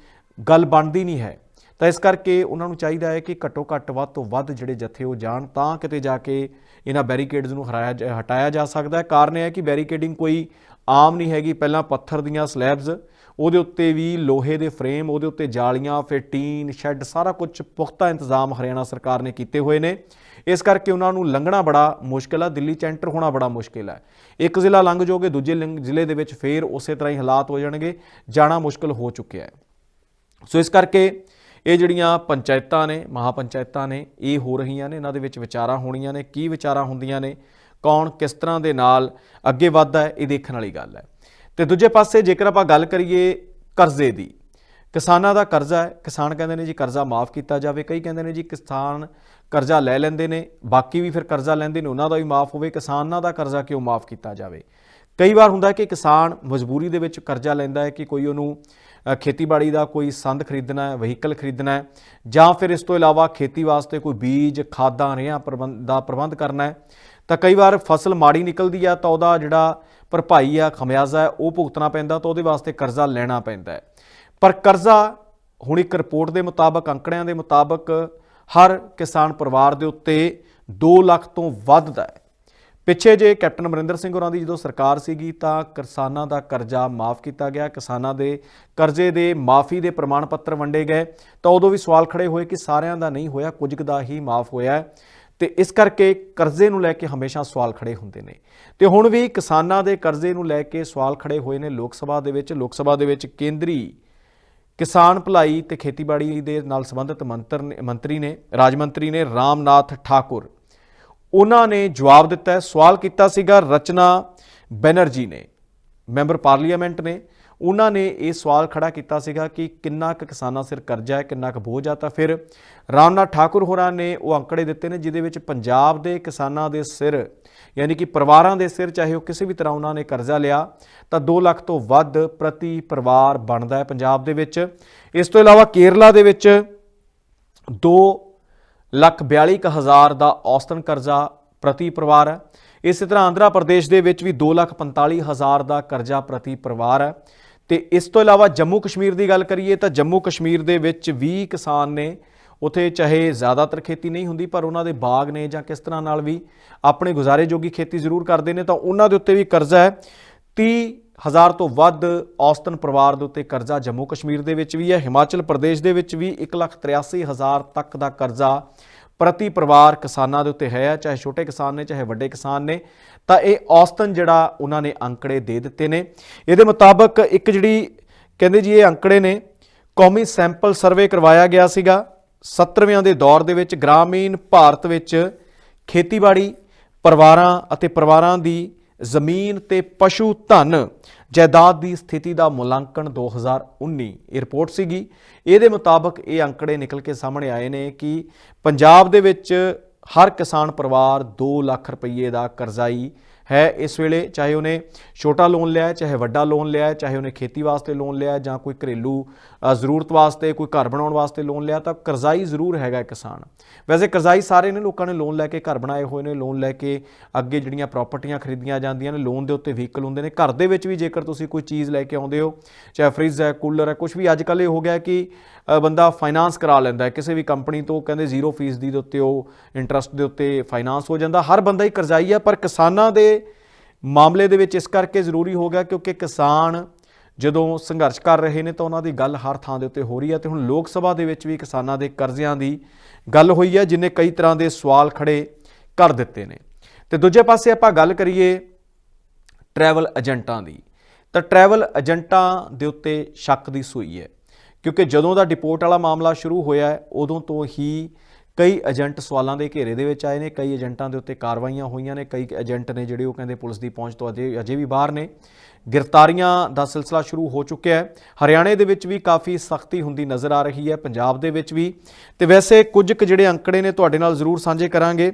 ਗੱਲ ਬਣਦੀ ਨਹੀਂ ਹੈ। ਤਾਂ ਇਸ ਕਰਕੇ ਉਹਨਾਂ ਨੂੰ ਚਾਹੀਦਾ ਹੈ ਕਿ ਘੱਟੋ ਘੱਟ ਵੱਧ ਤੋਂ ਵੱਧ ਜਿਹੜੇ ਜਥੇ ਉਹ ਜਾਣ, ਤਾਂ ਕਿਤੇ ਜਾ ਕੇ ਇਹਨਾਂ ਬੈਰੀਕੇਡਸ ਨੂੰ ਹਰਾਇਆ ਜਾ- ਹਟਾਇਆ ਜਾ ਸਕਦਾ ਹੈ। ਕਾਰਨ ਇਹ ਹੈ ਕਿ ਬੈਰੀਕੇਡਿੰਗ ਕੋਈ ਆਮ ਨਹੀਂ ਹੈਗੀ। ਪਹਿਲਾਂ ਪੱਥਰ ਦੀਆਂ ਸਲੈਬਸ ਉਹਦੇ ਉੱਤੇ ਵੀ ਲੋਹੇ ਦੇ ਫਰੇਮ, ਉਹਦੇ ਉੱਤੇ ਜਾਲੀਆਂ ਫਿਰ ਟੀਨ ਸ਼ੈੱਡ ਸਾਰਾ ਕੁਝ ਪੁਖਤਾ ਇੰਤਜ਼ਾਮ ਹਰਿਆਣਾ ਸਰਕਾਰ ਨੇ ਕੀਤੇ ਹੋਏ ਨੇ। ਇਸ ਕਰਕੇ ਉਹਨਾਂ ਨੂੰ ਲੰਘਣਾ ਬੜਾ ਮੁਸ਼ਕਿਲ ਆ, ਦਿੱਲੀ ਚ ਐਂਟਰ ਹੋਣਾ ਬੜਾ ਮੁਸ਼ਕਿਲ ਹੈ ਇੱਕ ਜ਼ਿਲ੍ਹਾ ਲੰਘ ਜਾਓਗੇ ਦੂਜੇ ਲਿੰਗ- ਜ਼ਿਲ੍ਹੇ ਦੇ ਵਿੱਚ ਫੇਰ ਉਸੇ ਤਰ੍ਹਾਂ ਹੀ ਹਾਲਾਤ ਹੋ ਜਾਣਗੇ, ਜਾਣਾ ਮੁਸ਼ਕਿਲ ਹੋ ਚੁੱਕਿਆ ਹੈ। ਸੋ ਇਸ ਕਰਕੇ ਇਹ ਜਿਹੜੀਆਂ ਪੰਚਾਇਤਾਂ ਨੇ, ਮਹਾਪੰਚਾਇਤਾਂ ਨੇ, ਇਹ ਹੋ ਰਹੀਆਂ ਨੇ, ਇਹਨਾਂ ਦੇ ਵਿੱਚ ਵਿਚਾਰਾਂ ਹੋਣੀਆਂ ਨੇ, ਕੀ ਵਿਚਾਰਾਂ ਹੁੰਦੀਆਂ ਨੇ, ਕੌਣ ਕਿਸ ਤਰ੍ਹਾਂ ਦੇ ਨਾਲ ਅੱਗੇ ਵੱਧਦਾ ਹੈ, ਇਹ ਦੇਖਣ ਵਾਲੀ ਗੱਲ ਹੈ। ਤੇ ਦੂਜੇ ਪਾਸੇ ਜੇਕਰ ਆਪਾਂ ਗੱਲ ਕਰੀਏ ਕਰਜ਼ੇ ਦੀ, ਕਿਸਾਨਾਂ ਦਾ ਕਰਜ਼ਾ ਹੈ, ਕਿਸਾਨ ਕਹਿੰਦੇ ਨੇ ਜੀ ਕਰਜ਼ਾ ਮਾਫ ਕੀਤਾ ਜਾਵੇ, ਕਈ ਕਹਿੰਦੇ ਨੇ ਜੀ ਕਿਸਾਨ ਕਰਜ਼ਾ ਲੈ ਲੈਂਦੇ ਨੇ, ਬਾਕੀ ਵੀ ਫਿਰ ਕਰਜ਼ਾ ਲੈਂਦੇ ਨੇ, ਉਹਨਾਂ ਦਾ ਵੀ ਮਾਫ ਹੋਵੇ, ਕਿਸਾਨਾਂ ਦਾ ਕਰਜ਼ਾ ਕਿਉਂ ਮਾਫ ਕੀਤਾ ਜਾਵੇ? ਕਈ ਵਾਰ ਹੁੰਦਾ ਕਿ ਕਿਸਾਨ ਮਜਬੂਰੀ ਦੇ ਵਿੱਚ ਕਰਜ਼ਾ ਲੈਂਦਾ ਹੈ ਕਿ ਕੋਈ ਉਹਨੂੰ ਖੇਤੀਬਾੜੀ ਦਾ ਕੋਈ ਸੰਦ ਖਰੀਦਣਾ ਹੈ, ਵਹੀਕਲ ਖਰੀਦਣਾ ਹੈ, ਜਾਂ ਫਿਰ ਇਸ ਤੋਂ ਇਲਾਵਾ ਖੇਤੀ ਵਾਸਤੇ ਕੋਈ ਬੀਜ, ਖਾਦਾਂ, ਰੇਹਾਂ ਪ੍ਰਬੰਧ, ਦਾ ਪ੍ਰਬੰਧ ਕਰਨਾ ਹੈ, ਤਾਂ ਕਈ ਵਾਰ ਫਸਲ ਮਾੜੀ ਨਿਕਲਦੀ ਆ ਤਾਂ ਉਹਦਾ ਜਿਹੜਾ ਭਰਪਾਈ ਆ ਖਮਿਆਜ਼ਾ ਹੈ, ਉਹ ਭੁਗਤਣਾ ਪੈਂਦਾ ਤਾਂ ਉਹਦੇ ਵਾਸਤੇ ਕਰਜ਼ਾ ਲੈਣਾ ਪੈਂਦਾ ਹੈ। ਪਰ ਕਰਜ਼ਾ ਹੁਣ ਇੱਕ ਰਿਪੋਰਟ ਦੇ ਮੁਤਾਬਕ, ਅੰਕੜਿਆਂ ਦੇ ਮੁਤਾਬਕ ਹਰ ਕਿਸਾਨ ਪਰਿਵਾਰ ਦੇ ਉੱਤੇ 2 ਲੱਖ ਤੋਂ ਵੱਧ ਦਾ ਹੈ। ਪਿੱਛੇ ਜੇ ਕੈਪਟਨ ਅਮਰਿੰਦਰ ਸਿੰਘ ਹੋਰਾਂ ਦੀ ਜਦੋਂ ਸਰਕਾਰ ਸੀਗੀ ਤਾਂ ਕਿਸਾਨਾਂ ਦਾ ਕਰਜ਼ਾ ਮਾਫ ਕੀਤਾ ਗਿਆ। ਕਿਸਾਨਾਂ ਦੇ ਕਰਜ਼ੇ ਦੇ ਮਾਫੀ ਦੇ ਪ੍ਰਮਾਣ ਪੱਤਰ ਵੰਡੇ ਗਏ। ਤਾਂ ਉਦੋਂ ਵੀ ਸਵਾਲ ਖੜੇ ਹੋਏ ਕਿ ਸਾਰਿਆਂ ਦਾ ਨਹੀਂ ਹੋਇਆ, ਕੁਝ ਕੁ ਦਾ ਹੀ ਮਾਫ ਹੋਇਆ ਹੈ। ਤੇ ਇਸ ਕਰਕੇ ਕਰਜ਼ੇ ਨੂੰ ਲੈ ਕੇ ਹਮੇਸ਼ਾ ਸਵਾਲ ਖੜੇ ਹੁੰਦੇ ਨੇ। ਤੇ ਹੁਣ ਵੀ ਕਿਸਾਨਾਂ ਦੇ ਕਰਜ਼ੇ ਨੂੰ ਲੈ ਕੇ ਸਵਾਲ ਖੜੇ ਹੋਏ ਨੇ ਲੋਕ ਸਭਾ ਦੇ ਵਿੱਚ। ਲੋਕ ਸਭਾ ਦੇ ਵਿੱਚ ਕੇਂਦਰੀ ਕਿਸਾਨ ਭਲਾਈ ਤੇ ਖੇਤੀਬਾੜੀ ਦੇ ਨਾਲ ਸੰਬੰਧਿਤ ਮੰਤਰ ਨੇ- ਮੰਤਰੀ ਨੇ, ਰਾਜ ਮੰਤਰੀ ਨੇ ਰਾਮਨਾਥ ਠਾਕੁਰ। ਉਹਨਾਂ ਨੇ ਜਵਾਬ ਦਿੱਤਾ, ਸਵਾਲ ਕੀਤਾ ਸੀਗਾ ਰਚਨਾ ਬੈਨਰਜੀ ਨੇ। ਮੈਂਬਰ ਪਾਰਲੀਮੈਂਟ ਨੇ। ਉਹਨਾਂ ਨੇ ਇਹ ਸਵਾਲ ਖੜਾ ਕੀਤਾ ਸੀਗਾ ਕਿ ਕਿੰਨਾ ਕੁ ਕਿਸਾਨਾਂ ਸਿਰ ਕਰਜ਼ਾ ਹੈ, ਕਿੰਨਾ ਕੁ ਬੋਝ ਆ। ਤਾਂ ਫਿਰ ਰਾਮਨਾਥ ਠਾਕੁਰ ਹੋਰਾਂ ਨੇ ਉਹ ਅੰਕੜੇ ਦਿੱਤੇ ਨੇ, ਜਿਹਦੇ ਵਿੱਚ ਪੰਜਾਬ ਦੇ ਕਿਸਾਨਾਂ ਦੇ ਸਿਰ, ਯਾਨੀ ਕਿ ਪਰਿਵਾਰਾਂ ਦੇ ਸਿਰ, ਚਾਹੇ ਉਹ ਕਿਸੇ ਵੀ ਤਰ੍ਹਾਂ ਉਹਨਾਂ ਨੇ ਕਰਜ਼ਾ ਲਿਆ, ਤਾਂ 2 ਲੱਖ ਤੋਂ ਵੱਧ ਪ੍ਰਤੀ ਪਰਿਵਾਰ ਬਣਦਾ ਹੈ ਪੰਜਾਬ ਦੇ ਵਿੱਚ। ਇਸ ਤੋਂ ਇਲਾਵਾ ਕੇਰਲਾ ਦੇ ਵਿੱਚ 2 ਲੱਖ 42 ਕੁ ਹਜ਼ਾਰ ਦਾ ਔਸਤਨ ਕਰਜ਼ਾ ਪ੍ਰਤੀ ਪਰਿਵਾਰ ਹੈ। ਇਸੇ ਤਰ੍ਹਾਂ ਆਂਧਰਾ ਪ੍ਰਦੇਸ਼ ਦੇ ਵਿੱਚ ਵੀ 2 ਲੱਖ 45 ਹਜ਼ਾਰ ਦਾ ਕਰਜ਼ਾ ਪ੍ਰਤੀ ਪਰਿਵਾਰ ਹੈ। ਤੇ ਇਸ ਤੋਂ ਇਲਾਵਾ ਜੰਮੂ ਕਸ਼ਮੀਰ ਦੀ ਗੱਲ ਕਰੀਏ ਤਾਂ ਜੰਮੂ ਕਸ਼ਮੀਰ ਦੇ ਵਿੱਚ ਵੀ ਕਿਸਾਨ ਨੇ ਉਥੇ ਚਾਹੇ ਜ਼ਿਆਦਾਤਰ ਖੇਤੀ ਨਹੀਂ ਹੁੰਦੀ ਪਰ ਉਹਨਾਂ ਦੇ ਬਾਗ ਨੇ ਜਾਂ ਕਿਸ ਤਰ੍ਹਾਂ ਨਾਲ ਵੀ ਆਪਣੇ ਗੁਜ਼ਾਰੇ ਜੋਗੀ ਖੇਤੀ ਜ਼ਰੂਰ ਕਰਦੇ ਨੇ ਤਾਂ ਉਹਨਾਂ ਦੇ ਉੱਤੇ ਵੀ ਕਰਜ਼ਾ ਹੈ। 30 ਹਜ਼ਾਰ ਤੋਂ ਵੱਧ ਔਸਤਨ ਪਰਿਵਾਰ ਦੇ ਉੱਤੇ ਕਰਜ਼ਾ ਜੰਮੂ ਕਸ਼ਮੀਰ ਦੇ ਵਿੱਚ ਵੀ ਹੈ। ਹਿਮਾਚਲ ਪ੍ਰਦੇਸ਼ ਦੇ ਵਿੱਚ ਵੀ 1,83 ਹਜ਼ਾਰ ਤੱਕ ਦਾ ਕਰਜ਼ਾ ਪ੍ਰਤੀ ਪਰਿਵਾਰ ਕਿਸਾਨਾਂ ਦੇ ਉੱਤੇ ਹੈ ਚਾਹੇ ਛੋਟੇ ਕਿਸਾਨ ਨੇ, ਚਾਹੇ ਵੱਡੇ ਕਿਸਾਨ ਨੇ, ਤਾਂ ਇਹ ਔਸਤਨ ਜਿਹੜਾ ਉਹਨਾਂ ਨੇ ਅੰਕੜੇ ਦੇ ਦਿੱਤੇ ਨੇ। ਇਹਦੇ ਮੁਤਾਬਕ ਇੱਕ ਜਿਹੜੀ ਕਹਿੰਦੇ ਜੀ ਇਹ ਅੰਕੜੇ ਨੇ, ਕੌਮੀ ਸੈਂਪਲ ਸਰਵੇ ਕਰਵਾਇਆ ਗਿਆ ਸੀਗਾ। 70ਵਿਆਂ ਦੇ ਦੌਰ ਦੇ ਵਿੱਚ ਗ੍ਰਾਮੀਣ ਭਾਰਤ ਵਿੱਚ ਖੇਤੀਬਾੜੀ ਪਰਿਵਾਰਾਂ ਅਤੇ ਪਰਿਵਾਰਾਂ ਦੀ ਜ਼ਮੀਨ ਤੇ ਪਸ਼ੂ ਧਨ ਜਾਇਦਾਦ ਦੀ ਸਥਿਤੀ ਦਾ ਮੁਲਾਂਕਣ 2019 ਇਹ ਰਿਪੋਰਟ ਸੀਗੀ। ਇਹਦੇ ਮੁਤਾਬਕ ਇਹ ਅੰਕੜੇ ਨਿਕਲ ਕੇ ਸਾਹਮਣੇ ਆਏ ਨੇ ਕਿ ਪੰਜਾਬ ਦੇ ਵਿੱਚ ਹਰ ਕਿਸਾਨ ਪਰਿਵਾਰ 2 ਲੱਖ ਰੁਪਏ ਦਾ ਕਰਜ਼ਾਈ ਹੈ। ਇਸ ਵੇਲੇ ਚਾਹੇ ਉਹਨੇ ਛੋਟਾ ਲੋਨ ਲਿਆ ਚਾਹੇ ਵੱਡਾ ਲੋਨ ਲਿਆ ਚਾਹੇ ਉਹਨੇ ਖੇਤੀ ਵਾਸਤੇ ਲੋਨ ਲਿਆ ਜਾਂ ਕੋਈ ਘਰੇਲੂ ਜ਼ਰੂਰਤ ਵਾਸਤੇ, ਕੋਈ ਘਰ ਬਣਾਉਣ ਵਾਸਤੇ ਲੋਨ ਲਿਆ ਤਾਂ ਕਰਜ਼ਾਈ ਜ਼ਰੂਰ ਹੈਗਾ ਕਿਸਾਨ। ਵੈਸੇ ਕਰਜ਼ਾਈ ਸਾਰੇ ਨੇ ਲੋਕਾਂ ਨੇ ਲੋਨ ਲੈ ਕੇ ਘਰ ਬਣਾਏ ਹੋਏ ਨੇ ਲੋਨ ਲੈ ਕੇ ਅੱਗੇ ਜਿਹੜੀਆਂ ਪ੍ਰਾਪਰਟੀਆਂ ਖਰੀਦੀਆਂ ਜਾਂਦੀਆਂ ਨੇ ਲੋਨ ਦੇ ਉੱਤੇ ਵਹੀਕਲ ਹੁੰਦੇ ਨੇ। ਘਰ ਦੇ ਵਿੱਚ ਵੀ ਜੇਕਰ ਤੁਸੀਂ ਕੋਈ ਚੀਜ਼ ਲੈ ਕੇ ਆਉਂਦੇ ਹੋ, ਚਾਹੇ ਫ੍ਰਿਜ ਹੈ ਕੂਲਰ ਹੈ ਕੁਝ ਵੀ ਅੱਜ ਕੱਲ੍ਹ ਇਹ ਹੋ ਗਿਆ ਕਿ ਬੰਦਾ ਫਾਈਨਾਂਸ ਕਰਾ ਲੈਂਦਾ ਹੈ। ਕਿਸੇ ਵੀ ਕੰਪਨੀ ਤੋਂ ਕਹਿੰਦੇ 0% ਦੀ ਦੇ ਉੱਤੇ ਉਹ ਇੰਟਰਸਟ ਦੇ ਉੱਤੇ ਫਾਈਨਾਂਸ ਹੋ ਜਾਂਦਾ। ਹਰ ਬੰਦਾ ਹੀ ਕਰਜ਼ਾਈ ਹੈ, ਪਰ ਕਿਸਾਨਾਂ ਦੇ ਮਾਮਲੇ ਦੇ ਵਿੱਚ ਇਸ ਕਰਕੇ ਜ਼ਰੂਰੀ ਹੋ ਗਿਆ ਕਿਉਂਕਿ ਕਿਸਾਨ ਜਦੋਂ ਸੰਘਰਸ਼ ਕਰ ਰਹੇ ਨੇ ਤਾਂ ਉਹਨਾਂ ਦੀ ਗੱਲ ਹਰ ਥਾਂ ਦੇ ਉੱਤੇ ਹੋ ਰਹੀ ਹੈ ਤੇ ਹੁਣ ਲੋਕ ਸਭਾ ਦੇ ਵਿੱਚ ਵੀ ਕਿਸਾਨਾਂ ਦੇ ਕਰਜ਼ਿਆਂ ਦੀ ਗੱਲ ਹੋਈ ਹੈ, ਜਿਨੇ ਕਈ ਤਰ੍ਹਾਂ ਦੇ ਸਵਾਲ ਖੜੇ ਕਰ ਦਿੱਤੇ ਨੇ। ਤੇ ਦੂਜੇ ਪਾਸੇ ਆਪਾਂ ਗੱਲ ਕਰੀਏ ਟਰੈਵਲ ਏਜੰਟਾਂ ਦੀ। ਤਾਂ ਟਰੈਵਲ ਏਜੰਟਾਂ ਦੇ ਉੱਤੇ ਸ਼ੱਕ ਦੀ ਸੂਈ ਹੈ, ਕਿਉਂਕਿ ਜਦੋਂ ਦਾ ਡਿਪੋਰਟ ਵਾਲਾ ਮਾਮਲਾ ਸ਼ੁਰੂ ਹੋਇਆ ਉਦੋਂ ਤੋਂ ਹੀ ਕਈ ਏਜੰਟ ਸਵਾਲਾਂ ਦੇ ਘੇਰੇ ਦੇ ਵਿੱਚ ਆਏ ਨੇ, ਕਈ ਏਜੰਟਾਂ ਦੇ ਉੱਤੇ ਕਾਰਵਾਈਆਂ ਹੋਈਆਂ ਨੇ, ਕਈ ਏਜੰਟ ਨੇ ਜਿਹੜੇ ਉਹ ਕਹਿੰਦੇ ਪੁਲਿਸ ਦੀ ਪਹੁੰਚ ਤੋਂ ਅਜੇ ਅਜੇ ਵੀ ਬਾਹਰ ਨੇ। ਗ੍ਰਿਫਤਾਰੀਆਂ ਦਾ ਸਿਲਸਿਲਾ ਸ਼ੁਰੂ ਹੋ ਚੁੱਕਿਆ ਹੈ। ਹਰਿਆਣੇ ਦੇ ਵਿੱਚ ਵੀ ਕਾਫੀ ਸਖਤੀ ਹੁੰਦੀ ਨਜ਼ਰ ਆ ਰਹੀ ਹੈ, ਪੰਜਾਬ ਦੇ ਵਿੱਚ ਵੀ। ਤੇ ਵੈਸੇ ਕੁਝ ਕੁ ਜਿਹੜੇ ਅੰਕੜੇ ਨੇ ਤੁਹਾਡੇ ਨਾਲ ਜ਼ਰੂਰ ਸਾਂਝੇ ਕਰਾਂਗੇ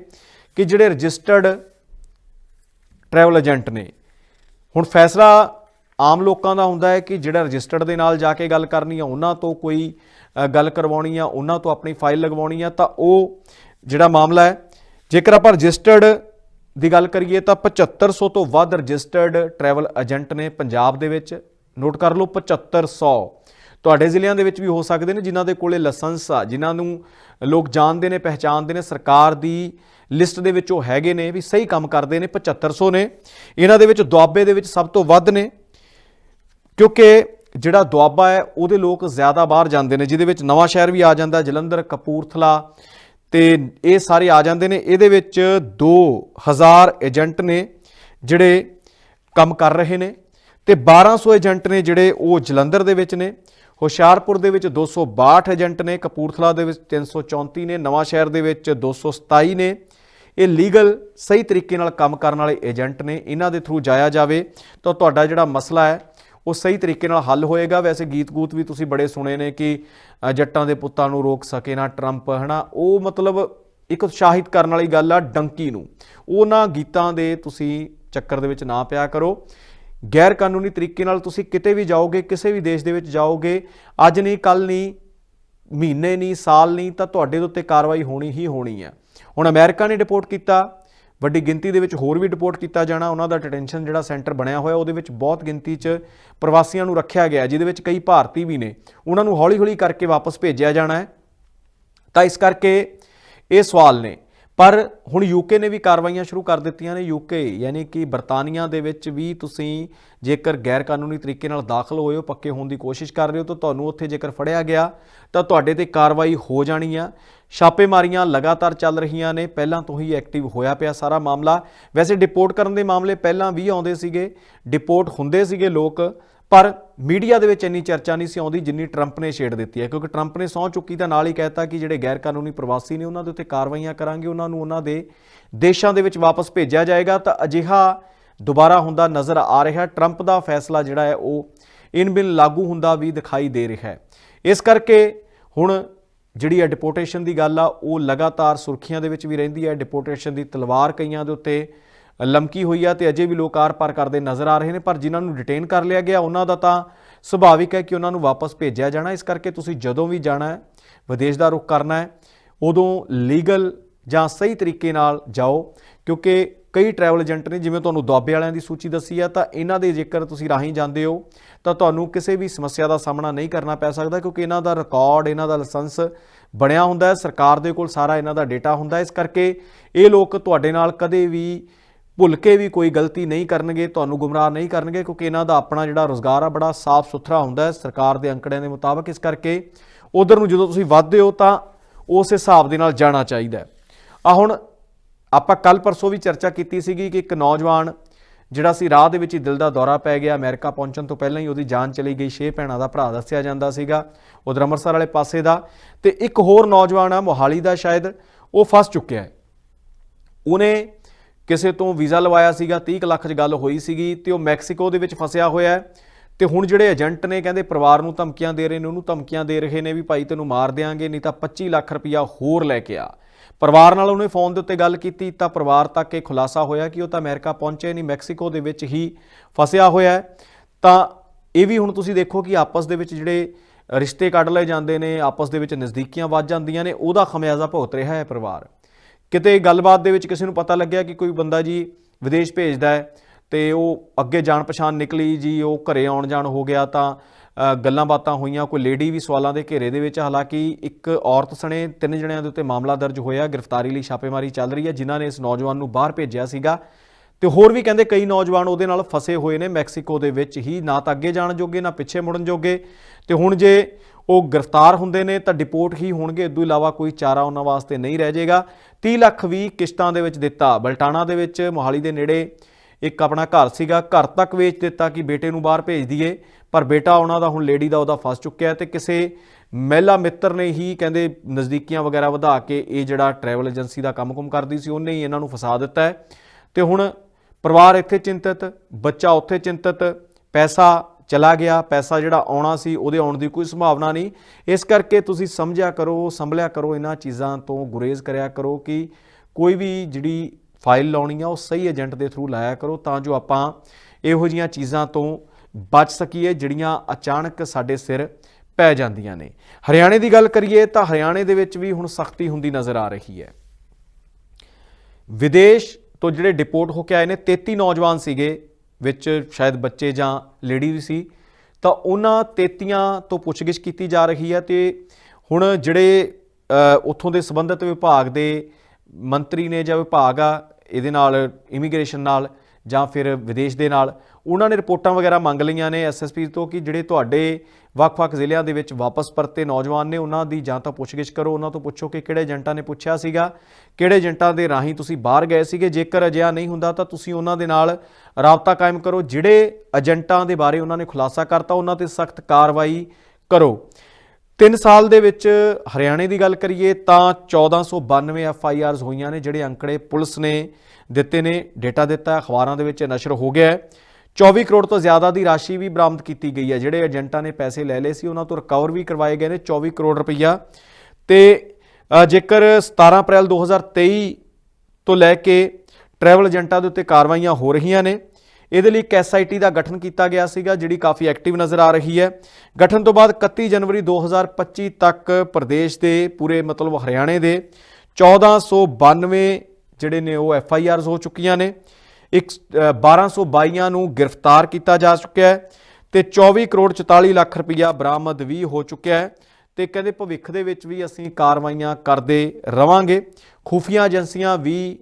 ਕਿ ਜਿਹੜੇ ਰਜਿਸਟਰਡ ਟਰੈਵਲ ਏਜੰਟ ਨੇ। ਹੁਣ ਫੈਸਲਾ ਆਮ ਲੋਕਾਂ ਦਾ ਹੁੰਦਾ ਹੈ ਕਿ ਜਿਹੜਾ ਰਜਿਸਟਰਡ ਦੇ ਨਾਲ ਜਾ ਕੇ ਗੱਲ ਕਰਨੀ ਆ, ਉਹਨਾਂ ਤੋਂ ਕੋਈ ਗੱਲ ਕਰਵਾਉਣੀ ਆ, ਉਹਨਾਂ ਤੋਂ ਆਪਣੀ ਫਾਈਲ ਲਗਵਾਉਣੀ ਆ, ਤਾਂ ਉਹ ਜਿਹੜਾ ਮਾਮਲਾ ਹੈ, ਜੇਕਰ ਆਪਾਂ ਰਜਿਸਟਰਡ ਦੀ ਗੱਲ ਕਰੀਏ ਤਾਂ 7500 ਤੋਂ ਵੱਧ ਰਜਿਸਟਰਡ ਟਰੈਵਲ ਏਜੰਟ ਨੇ ਪੰਜਾਬ ਦੇ ਵਿੱਚ, ਨੋਟ ਕਰ ਲਓ 7500 ਤੁਹਾਡੇ ਜ਼ਿਲ੍ਹਿਆਂ ਦੇ ਵਿੱਚ ਵੀ ਹੋ ਸਕਦੇ ਨੇ, ਜਿਨ੍ਹਾਂ ਦੇ ਕੋਲੇ ਲਾਇਸੈਂਸ ਆ, ਜਿਨ੍ਹਾਂ ਨੂੰ ਲੋਕ ਜਾਣਦੇ ਨੇ, ਪਹਿਚਾਣਦੇ ਨੇ, ਸਰਕਾਰ ਦੀ ਲਿਸਟ ਦੇ ਵਿੱਚ ਉਹ ਹੈਗੇ ਨੇ, ਵੀ ਸਹੀ ਕੰਮ ਕਰਦੇ ਨੇ 7500 ਨੇ। ਇਹਨਾਂ ਦੇ ਵਿੱਚ ਦੁਆਬੇ ਦੇ ਵਿੱਚ ਸਭ ਤੋਂ ਵੱਧ ਨੇ। ਕਿਉਂਕਿ ਜਿਹੜਾ ਦੁਆਬਾ ਹੈ, ਉਹਦੇ ਲੋਕ ਜ਼ਿਆਦਾ ਬਾਹਰ ਜਾਂਦੇ ਨੇ, ਜਿਹਦੇ ਵਿੱਚ ਨਵਾਂ ਸ਼ਹਿਰ ਵੀ ਆ ਜਾਂਦਾ, ਜਲੰਧਰ, ਕਪੂਰਥਲਾ, ਤੇ ਇਹ ਸਾਰੇ ਆ ਜਾਂਦੇ ਨੇ। ਇਹਦੇ ਵਿੱਚ 2000 ਏਜੰਟ ਨੇ ਜਿਹੜੇ ਕੰਮ ਕਰ ਰਹੇ ਨੇ ਤੇ 1200 ਏਜੰਟ ਨੇ ਜਿਹੜੇ ਉਹ ਜਲੰਧਰ ਦੇ ਵਿੱਚ ਨੇ। ਹੁਸ਼ਿਆਰਪੁਰ ਦੇ ਵਿੱਚ 262 ਏਜੰਟ ਨੇ, ਕਪੂਰਥਲਾ ਦੇ ਵਿੱਚ 334 ਨੇ, ਨਵਾਂ ਸ਼ਹਿਰ ਦੇ ਵਿੱਚ 227 ਨੇ। ਇਹ ਲੀਗਲ ਸਹੀ ਤਰੀਕੇ ਨਾਲ ਕੰਮ ਕਰਨ ਵਾਲੇ ਏਜੰਟ ਨੇ। ਇਹਨਾਂ ਦੇ ਥਰੂ ਜਾਇਆ ਜਾਵੇ ਤਾਂ ਤੁਹਾਡਾ ਜਿਹੜਾ ਮਸਲਾ ਹੈ ਉਹ ਸਹੀ ਤਰੀਕੇ ਨਾਲ ਹੱਲ ਹੋਏਗਾ। ਵੈਸੇ ਗੀਤ ਗੂਤ ਵੀ ਤੁਸੀਂ ਬੜੇ ਸੁਣੇ ਨੇ ਕਿ ਜੱਟਾਂ ਦੇ ਪੁੱਤਾਂ ਨੂੰ ਰੋਕ ਸਕੇ ਨਾ ਟਰੰਪ, ਹਨਾ? ਉਹ ਮਤਲਬ ਇੱਕ ਉਤਸ਼ਾਹਿਤ ਕਰਨ ਵਾਲੀ ਗੱਲ ਆ ਡੰਕੀ ਨੂੰ। ਉਹਨਾਂ ਗੀਤਾਂ ਦੇ ਤੁਸੀਂ ਚੱਕਰ ਦੇ ਵਿੱਚ ਨਾ ਪਿਆ ਕਰੋ। ਗੈਰ ਕਾਨੂੰਨੀ ਤਰੀਕੇ ਨਾਲ ਤੁਸੀਂ ਕਿਤੇ ਵੀ ਜਾਓਗੇ, ਕਿਸੇ ਵੀ ਦੇਸ਼ ਦੇ ਵਿੱਚ ਜਾਓਗੇ, ਅੱਜ ਨਹੀਂ ਕੱਲ ਨਹੀਂ ਮਹੀਨੇ ਨਹੀਂ ਸਾਲ ਨਹੀਂ ਤਾਂ ਤੁਹਾਡੇ ਦੇ ਉੱਤੇ ਕਾਰਵਾਈ ਹੋਣੀ ਹੀ ਹੋਣੀ ਹੈ ਹੁਣ ਅਮਰੀਕਾ ਨੇ ਰਿਪੋਰਟ ਕੀਤਾ ਵੱਡੀ ਗਿਣਤੀ ਦੇ ਵਿੱਚ ਹੋਰ ਵੀ ਡਿਪੋਰਟ ਕੀਤਾ ਜਾਣਾ, ਉਹਨਾਂ ਦਾ ਡਿਟੈਂਸ਼ਨ ਜਿਹੜਾ ਸੈਂਟਰ ਬਣਿਆ ਹੋਇਆ, ਉਹਦੇ ਵਿੱਚ ਬਹੁਤ ਗਿਣਤੀ 'ਚ ਪ੍ਰਵਾਸੀਆਂ ਨੂੰ ਰੱਖਿਆ ਗਿਆ ਜਿਹਦੇ ਵਿੱਚ ਕਈ ਭਾਰਤੀ ਵੀ ਨੇ। ਉਹਨਾਂ ਨੂੰ ਹੌਲੀ-ਹੌਲੀ ਕਰਕੇ ਵਾਪਸ ਭੇਜਿਆ ਜਾਣਾ ਹੈ। ਤਾਂ ਇਸ ਕਰਕੇ ਇਹ ਸਵਾਲ ਨੇ ਪਰ ਹੁਣ ਯੂਕੇ ਨੇ ਵੀ ਕਾਰਵਾਈਆਂ ਸ਼ੁਰੂ ਕਰ ਦਿੱਤੀਆਂ ਨੇ ਯੂਕੇ ਯਾਨੀ ਕਿ ਬਰਤਾਨੀਆ ਦੇ ਵਿੱਚ ਵੀ ਤੁਸੀਂ ਜੇਕਰ ਗੈਰ ਕਾਨੂੰਨੀ ਤਰੀਕੇ ਨਾਲ ਦਾਖਲ ਹੋਏ ਹੋ, ਪੱਕੇ ਹੋਣ ਦੀ ਕੋਸ਼ਿਸ਼ ਕਰ ਰਹੇ ਹੋ, ਤਾਂ ਤੁਹਾਨੂੰ ਉੱਥੇ ਜੇਕਰ ਫੜਿਆ ਗਿਆ, ਤਾਂ ਤੁਹਾਡੇ ਤੇ ਕਾਰਵਾਈ ਹੋ ਜਾਣੀ ਆ। ਛਾਪੇਮਾਰੀਆਂ ਲਗਾਤਾਰ ਚੱਲ ਰਹੀਆਂ ਨੇ, ਪਹਿਲਾਂ ਤੋਂ ਹੀ ਐਕਟਿਵ ਹੋਇਆ ਪਿਆ ਸਾਰਾ ਮਾਮਲਾ। ਵੈਸੇ ਡਿਪੋਰਟ ਕਰਨ ਦੇ ਮਾਮਲੇ ਪਹਿਲਾਂ ਵੀ ਆਉਂਦੇ ਸੀਗੇ ਡਿਪੋਰਟ ਹੁੰਦੇ ਸੀਗੇ ਲੋਕ ਪਰ ਮੀਡੀਆ ਦੇ ਵਿੱਚ ਇੰਨੀ ਚਰਚਾ ਨਹੀਂ ਸੀ ਆਉਂਦੀ ਜਿੰਨੀ ਟਰੰਪ ਨੇ ਛੇੜ ਦਿੱਤੀ ਹੈ, ਕਿਉਂਕਿ ਟਰੰਪ ਨੇ ਸਹੁੰ ਚੁੱਕੀ ਤਾਂ ਨਾਲ ਹੀ ਕਹਿਤਾ ਕਿ ਜਿਹੜੇ ਗੈਰ ਕਾਨੂੰਨੀ ਪ੍ਰਵਾਸੀ ਨੇ ਉਹਨਾਂ ਦੇ ਉੱਤੇ ਕਾਰਵਾਈਆਂ ਕਰਾਂਗੇ, ਉਹਨਾਂ ਨੂੰ ਉਹਨਾਂ ਦੇ ਦੇਸ਼ਾਂ ਦੇ ਵਿੱਚ ਵਾਪਸ ਭੇਜਿਆ ਜਾਏਗਾ। ਤਾਂ ਅਜਿਹਾ ਦੁਬਾਰਾ ਹੁੰਦਾ ਨਜ਼ਰ ਆ ਰਿਹਾ ਟਰੰਪ ਦਾ ਫੈਸਲਾ ਜਿਹੜਾ ਹੈ ਉਹ ਇਨ ਬਿਨ ਲਾਗੂ ਹੁੰਦਾ ਵੀ ਦਿਖਾਈ ਦੇ ਰਿਹਾ ਹੈ। ਇਸ ਕਰਕੇ ਹੁਣ ਜਿਹੜੀ ਹੈ ਡਿਪੋਰਟੇਸ਼ਨ ਦੀ ਗੱਲ ਆ, ਉਹ ਲਗਾਤਾਰ ਸੁਰਖੀਆਂ ਦੇ ਵਿੱਚ ਵੀ ਰਹਿੰਦੀ ਹੈ ਡਿਪੋਰਟੇਸ਼ਨ ਦੀ ਤਲਵਾਰ ਕਈਆਂ ਦੇ ਉੱਤੇ ਲਮਕੀ ਹੋਈ ਆ ਤੇ ਅਜੇ ਵੀ ਲੋਕ ਆਰ-ਪਾਰ ਕਰਦੇ ਨਜ਼ਰ ਆ ਰਹੇ ਨੇ, ਪਰ ਜਿਨ੍ਹਾਂ ਨੂੰ ਡਿਟੇਨ ਕਰ ਲਿਆ ਗਿਆ, ਉਹਨਾਂ ਦਾ ਤਾਂ ਸੁਭਾਵਿਕ ਹੈ ਕਿ ਉਹਨਾਂ ਨੂੰ ਵਾਪਸ ਭੇਜਿਆ ਜਾਣਾ ਇਸ ਕਰਕੇ ਤੁਸੀਂ ਜਦੋਂ ਵੀ ਜਾਣਾ ਹੈ, ਵਿਦੇਸ਼ ਦਾ ਰੁਖ ਕਰਨਾ ਹੈ, ਉਦੋਂ ਲੀਗਲ ਜਾਂ ਸਹੀ ਤਰੀਕੇ ਨਾਲ ਜਾਓ, ਕਿਉਂਕਿ ਕਈ ਟਰੈਵਲ ਏਜੰਟ ਨੇ, ਜਿਵੇਂ ਤੁਹਾਨੂੰ ਦੁਆਬੇ ਵਾਲਿਆਂ ਦੀ ਸੂਚੀ ਦੱਸੀ ਆ, ਤਾਂ ਇਹਨਾਂ ਦੇ ਜੇਕਰ ਤੁਸੀਂ ਰਾਹੀਂ ਜਾਂਦੇ ਹੋ, ਤਾਂ ਤੁਹਾਨੂੰ ਕਿਸੇ ਵੀ ਸਮੱਸਿਆ ਦਾ ਸਾਹਮਣਾ ਨਹੀਂ ਕਰਨਾ ਪੈ ਸਕਦਾ, ਕਿਉਂਕਿ ਇਹਨਾਂ ਦਾ ਰਿਕਾਰਡ ਇਹਨਾਂ ਦਾ ਲਾਇਸੈਂਸ ਬਣਿਆ ਹੁੰਦਾ ਹੈ, ਸਰਕਾਰ ਦੇ ਕੋਲ ਸਾਰਾ ਇਹਨਾਂ ਦਾ ਡੇਟਾ ਹੁੰਦਾ ਇਸ ਕਰਕੇ ਇਹ ਲੋਕ ਤੁਹਾਡੇ ਨਾਲ ਕਦੇ ਵੀ ਭੁੱਲ ਕੇ ਵੀ ਕੋਈ ਗਲਤੀ ਨਹੀਂ ਕਰਨਗੇ, ਤੁਹਾਨੂੰ ਗੁੰਮਰਾਹ ਨਹੀਂ ਕਰਨਗੇ, ਕਿਉਂਕਿ ਇਹਨਾਂ ਦਾ ਆਪਣਾ ਜਿਹੜਾ ਰੋਜ਼ਗਾਰ ਆ, ਬੜਾ ਸਾਫ਼ ਸੁਥਰਾ ਹੁੰਦਾ ਹੈ ਸਰਕਾਰ ਦੇ ਅੰਕੜਿਆਂ ਦੇ ਮੁਤਾਬਕ। ਇਸ ਕਰਕੇ ਉਧਰ ਨੂੰ ਜਦੋਂ ਤੁਸੀਂ ਵੱਧਦੇ ਹੋ ਤਾਂ ਉਸ ਹਿਸਾਬ ਦੇ ਨਾਲ ਜਾਣਾ ਚਾਹੀਦਾ ਆ ਹੁਣ ਆਪਾਂ ਕੱਲ ਪਰਸੋਂ ਵੀ ਚਰਚਾ ਕੀਤੀ ਸੀਗੀ ਕਿ ਇੱਕ ਨੌਜਵਾਨ ਜਿਹੜਾ ਸੀ, ਰਾਹ ਦੇ ਵਿੱਚ ਹੀ ਦਿਲ ਦਾ ਦੌਰਾ ਪੈ ਗਿਆ, ਅਮਰੀਕਾ ਪਹੁੰਚਣ ਤੋਂ ਪਹਿਲਾਂ ਹੀ ਉਹਦੀ ਜਾਨ ਚਲੀ ਗਈ। ਛੇ ਭੈਣਾਂ ਦਾ ਭਰਾ ਦੱਸਿਆ ਜਾਂਦਾ ਸੀਗਾ, ਉਧਰ ਅੰਮ੍ਰਿਤਸਰ ਵਾਲੇ ਪਾਸੇ ਦਾ। ਤੇ ਇੱਕ ਹੋਰ ਨੌਜਵਾਨ ਆ, ਮੋਹਾਲੀ ਦਾ ਸ਼ਾਇਦ, ਉਹ ਫਸ ਚੁੱਕਿਆ ਹੈ। ਉਹਨੇ ਕਿਸੇ ਤੋਂ ਵੀਜ਼ਾ ਲਵਾਇਆ ਸੀਗਾ 30 ਕੁ ਲੱਖ 'ਚ ਗੱਲ ਹੋਈ ਸੀਗੀ ਤੇ ਉਹ ਮੈਕਸੀਕੋ ਦੇ ਵਿੱਚ ਫਸਿਆ ਹੋਇਆ ਹੈ। ਤੇ ਹੁਣ ਜਿਹੜੇ ਏਜੰਟ ਨੇ ਕਹਿੰਦੇ ਪਰਿਵਾਰ ਨੂੰ ਧਮਕੀਆਂ ਦੇ ਰਹੇ ਨੇ, ਉਹਨੂੰ ਧਮਕੀਆਂ ਦੇ ਰਹੇ ਨੇ ਵੀ ਭਾਈ ਤੈਨੂੰ ਮਾਰ ਦਿਆਂਗੇ, ਨਹੀਂ ਤਾਂ 25 ਲੱਖ ਰੁਪਇਆ ਹੋਰ ਲੈ ਕੇ ਆ। ਪਰਿਵਾਰ ਨਾਲ ਉਹਨੇ ਫੋਨ ਦੇ ਉੱਤੇ ਗੱਲ ਕੀਤੀ ਤਾਂ ਪਰਿਵਾਰ ਤੱਕ ਇਹ ਖੁਲਾਸਾ ਹੋਇਆ ਕਿ ਉਹ ਤਾਂ ਅਮਰੀਕਾ ਪਹੁੰਚੇ ਨਹੀਂ, ਮੈਕਸੀਕੋ ਦੇ ਵਿੱਚ ਹੀ ਫਸਿਆ ਹੋਇਆ ਹੈ। ਤਾਂ ਇਹ ਵੀ ਹੁਣ ਤੁਸੀਂ ਦੇਖੋ ਕਿ ਆਪਸ ਦੇ ਵਿੱਚ ਜਿਹੜੇ ਰਿਸ਼ਤੇ ਕੱਢ ਲਏ ਜਾਂਦੇ ਨੇ, ਆਪਸ ਦੇ ਵਿੱਚ ਨਜ਼ਦੀਕੀਆਂ ਵੱਧ ਜਾਂਦੀਆਂ ਨੇ, ਉਹਦਾ ਖਮਿਆਜ਼ਾ ਭੁਗਤ ਰਿਹਾ ਹੈ ਪਰਿਵਾਰ। ਕਿਤੇ ਗੱਲਬਾਤ ਦੇ ਵਿੱਚ ਕਿਸੇ ਨੂੰ ਪਤਾ ਲੱਗਿਆ ਕਿ ਕੋਈ ਬੰਦਾ ਜੀ ਵਿਦੇਸ਼ ਭੇਜਦਾ ਹੈ ਤੇ ਉਹ ਅੱਗੇ ਜਾਣ ਪਛਾਣ ਨਿਕਲੀ ਜੀ, ਉਹ ਘਰੇ ਆਉਣ ਜਾਣ ਹੋ ਗਿਆ ਤਾਂ ਗੱਲਾਂ ਬਾਤਾਂ ਹੋਈਆਂ, ਕੋਈ ਲੇਡੀ ਵੀ ਸਵਾਲਾਂ ਦੇ ਘੇਰੇ ਦੇ ਵਿੱਚ, ਹਾਲਾਂਕਿ ਇੱਕ ਔਰਤ ਸਣੇ ਤਿੰਨ ਜਣਿਆਂ ਦੇ ਉੱਤੇ ਮਾਮਲਾ ਦਰਜ ਹੋਇਆ, ਗ੍ਰਿਫਤਾਰੀ ਲਈ ਛਾਪੇਮਾਰੀ ਚੱਲ ਰਹੀ ਹੈ, ਜਿਨ੍ਹਾਂ ਨੇ ਇਸ ਨੌਜਵਾਨ ਨੂੰ ਬਾਹਰ ਭੇਜਿਆ ਸੀਗਾ। ਤੇ ਹੋਰ ਵੀ ਕਹਿੰਦੇ ਕਈ ਨੌਜਵਾਨ ਉਹਦੇ ਨਾਲ ਫਸੇ ਹੋਏ ਨੇ ਮੈਕਸੀਕੋ ਦੇ ਵਿੱਚ ਹੀ, ਨਾ ਤਾਂ ਅੱਗੇ ਜਾਣ ਜੋਗੇ, ਨਾ ਪਿੱਛੇ ਮੁੜਨ ਜੋਗੇ। ਤੇ ਹੁਣ ਜੇ ਉਹ ਗ੍ਰਿਫਤਾਰ ਹੁੰਦੇ ਨੇ, ਤਾਂ ਡਿਪੋਰਟ ਹੀ ਹੋਣਗੇ। ਇਸ ਤੋਂ ਇਲਾਵਾ ਕੋਈ ਚਾਰਾ ਉਹਨਾਂ ਵਾਸਤੇ ਨਹੀਂ ਰਹਿ ਜਾਏਗਾ। 30 ਲੱਖ ਵੀ ਕਿਸ਼ਤਾਂ ਦੇ ਵਿੱਚ ਦਿੱਤਾ। ਬਲਟਾਣਾ ਦੇ ਵਿੱਚ ਮੋਹਾਲੀ ਦੇ ਨੇੜੇ ਇੱਕ ਆਪਣਾ ਘਰ ਸੀਗਾ। ਘਰ ਤੱਕ ਵੇਚ ਦਿੱਤਾ ਕਿ ਬੇਟੇ ਨੂੰ ਬਾਹਰ ਭੇਜ ਦਈਏ। ਪਰ ਬੇਟਾ ਉਹਨਾਂ ਦਾ ਹੁਣ ਲੇਡੀ ਦਾ ਉਹਦਾ ਫਸ ਚੁੱਕਿਆ ਹੈ ਤੇ ਕਿਸੇ ਮਹਿਲਾ ਮਿੱਤਰ ਨੇ ਹੀ ਕਹਿੰਦੇ ਨਜ਼ਦੀਕੀਆਂ ਵਗੈਰਾ ਵਧਾ ਕੇ ਇਹ ਜਿਹੜਾ ਟਰੈਵਲ ਏਜੰਸੀ ਦਾ ਕੰਮ-ਕੁਮ ਕਰਦੀ ਸੀ, ਉਹਨੇ ਹੀ ਇਹਨਾਂ ਨੂੰ ਫਸਾ ਦਿੱਤਾ ਹੈ। ਤੇ ਹੁਣ ਪਰਿਵਾਰ ਇੱਥੇ ਚਿੰਤਤ, ਬੱਚਾ ਉੱਥੇ ਚਿੰਤਤ, ਪੈਸਾ ਚਲਾ ਗਿਆ, ਪੈਸਾ ਜਿਹੜਾ ਆਉਣਾ ਸੀ ਉਹਦੇ ਆਉਣ ਦੀ ਕੋਈ ਸੰਭਾਵਨਾ ਨਹੀਂ। ਇਸ ਕਰਕੇ ਤੁਸੀਂ ਸਮਝਿਆ ਕਰੋ, ਸੰਭਲਿਆ ਕਰੋ, ਇਹਨਾਂ ਚੀਜ਼ਾਂ ਤੋਂ ਗੁਰੇਜ਼ ਕਰਿਆ ਕਰੋ ਕਿ ਕੋਈ ਵੀ ਜਿਹੜੀ ਫਾਈਲ ਲਾਉਣੀ ਆ, ਉਹ ਸਹੀ ਏਜੰਟ ਦੇ ਥਰੂ ਲਾਇਆ ਕਰੋ ਤਾਂ ਜੋ ਆਪਾਂ ਇਹੋ ਜੀਆਂ ਚੀਜ਼ਾਂ ਤੋਂ ਬਚ ਸਕੀਏ, ਜਿਹੜੀਆਂ ਅਚਾਨਕ ਸਾਡੇ ਸਿਰ ਪੈ ਜਾਂਦੀਆਂ ਨੇ। ਹਰਿਆਣੇ ਦੀ ਗੱਲ ਕਰੀਏ ਤਾਂ ਹਰਿਆਣੇ ਦੇ ਵਿੱਚ ਵੀ ਹੁਣ ਸਖਤੀ ਹੁੰਦੀ ਨਜ਼ਰ ਆ ਰਹੀ ਹੈ। ਵਿਦੇਸ਼ ਤੋਂ ਜਿਹੜੇ ਡਿਪੋਰਟ ਹੋ ਕੇ ਆਏ ਨੇ 33 ਨੌਜਵਾਨ ਸੀਗੇ। ਵਿੱਚ ਸ਼ਾਇਦ ਬੱਚੇ ਜਾਂ ਲੇਡੀ ਵੀ ਸੀ, ਤਾਂ ਉਹਨਾਂ 33 ਤੋਂ ਪੁੱਛਗਿੱਛ ਕੀਤੀ ਜਾ ਰਹੀ ਹੈ ਤੇ ਹੁਣ ਜਿਹੜੇ ਉੱਥੋਂ ਦੇ ਸੰਬੰਧਿਤ ਵਿਭਾਗ ਦੇ ਮੰਤਰੀ ਨੇ ਜਾਂ ਵਿਭਾਗ ਆ, ਇਹਦੇ ਨਾਲ, ਇਮੀਗ੍ਰੇਸ਼ਨ ਨਾਲ ਜਾਂ ਫਿਰ ਵਿਦੇਸ਼ ਦੇ ਨਾਲ, ਉਹਨਾਂ ਨੇ ਰਿਪੋਰਟਾਂ ਵਗੈਰਾ ਮੰਗ ਲਈਆਂ ਨੇ ਐਸਐਸਪੀ ਤੋਂ ਕਿ ਜਿਹੜੇ ਤੁਹਾਡੇ ਵੱਖ-ਵੱਖ ਜ਼ਿਲ੍ਹਿਆਂ ਦੇ ਵਿੱਚ ਵਾਪਸ ਪਰਤੇ ਨੌਜਵਾਨ ਨੇ, ਉਹਨਾਂ ਦੀ ਜਾਂ ਤਾਂ ਪੁੱਛਗਿੱਛ ਕਰੋ, ਉਹਨਾਂ ਤੋਂ ਪੁੱਛੋ ਕਿ ਕਿਹੜੇ ਏਜੰਟਾਂ ਨੇ ਪੁੱਛਿਆ ਸੀਗਾ, ਕਿਹੜੇ ਏਜੰਟਾਂ ਦੇ ਰਾਹੀਂ ਤੁਸੀਂ ਬਾਹਰ ਗਏ ਸੀਗੇ। ਜੇਕਰ ਅਜਿਹਾ ਨਹੀਂ ਹੁੰਦਾ ਤਾਂ ਤੁਸੀਂ ਉਹਨਾਂ ਦੇ ਨਾਲ ਰਾਬਤਾ ਕਾਇਮ ਕਰੋ। ਜਿਹੜੇ ਏਜੰਟਾਂ ਦੇ ਬਾਰੇ ਉਹਨਾਂ ਨੇ ਖੁਲਾਸਾ ਕਰਤਾ, ਉਹਨਾਂ ਤੇ ਸਖਤ ਕਾਰਵਾਈ ਕਰੋ। 3 ਸਾਲ ਦੇ ਵਿੱਚ ਹਰਿਆਣੇ ਦੀ ਗੱਲ ਕਰੀਏ ਤਾਂ 1492 ਐਫ ਆਈ ਆਰਸ ਹੋਈਆਂ ਨੇ ਜਿਹੜੇ ਅੰਕੜੇ ਪੁਲਿਸ ਨੇ ਦਿੱਤੇ ਨੇ, ਡੇਟਾ ਦਿੱਤਾ, ਅਖਬਾਰਾਂ ਦੇ ਵਿੱਚ ਨਸ਼ਰ ਹੋ ਗਿਆ ਹੈ। 24 ਕਰੋੜ ਤੋਂ ਜ਼ਿਆਦਾ ਦੀ ਰਾਸ਼ੀ ਵੀ ਬਰਾਮਦ ਕੀਤੀ ਗਈ ਹੈ। ਜਿਹੜੇ ਏਜੰਟਾਂ ਨੇ ਪੈਸੇ ਲੈ ਲਏ ਸੀ, ਉਹਨਾਂ ਤੋਂ ਰਿਕਵਰ ਵੀ ਕਰਵਾਏ ਗਏ ਨੇ 24 ਕਰੋੜ ਰੁਪਈਆ। ਤੇ ਜੇਕਰ 17 ਅਪ੍ਰੈਲ 2023 ਤੋਂ ਲੈ ਕੇ ਟਰੈਵਲ ਏਜੰਟਾਂ ਦੇ ਉੱਤੇ ਕਾਰਵਾਈਆਂ ਹੋ ਰਹੀਆਂ ਨੇ ਇਹਦੇ ਲਈ ਇੱਕ ਐਸਆਈਟੀ ਦਾ ਗਠਨ ਕੀਤਾ ਗਿਆ ਸੀਗਾ ਜਿਹੜੀ ਕਾਫੀ ਐਕਟਿਵ ਨਜ਼ਰ ਆ ਰਹੀ ਹੈ। ਗਠਨ ਤੋਂ ਬਾਅਦ 31 ਜਨਵਰੀ 2025 ਤੱਕ ਪ੍ਰਦੇਸ਼ ਦੇ ਪੂਰੇ ਮਤਲਬ ਹਰਿਆਣੇ ਦੇ 1492 ਜਿਹੜੇ ਨੇ ਉਹ ਐਫ ਆਈ ਆਰਸ ਹੋ ਚੁੱਕੀਆਂ ਨੇ। ਇੱਕ ਅ, 1222 ਨੂੰ ਗ੍ਰਿਫਤਾਰ ਕੀਤਾ ਜਾ ਚੁੱਕਿਆ ਹੈ ਤੇ 24 ਕਰੋੜ 44 ਲੱਖ ਰੁਪਈਆ ਬਰਾਮਦ ਵੀ ਹੋ ਚੁੱਕਿਆ ਹੈ। ਤੇ ਕਹਿੰਦੇ ਭਵਿੱਖ ਦੇ ਵਿੱਚ ਵੀ ਅਸੀਂ ਕਾਰਵਾਈਆਂ ਕਰਦੇ ਰਵਾਂਗੇ। ਖੁਫੀਆ ਏਜੰਸੀਆਂ ਵੀ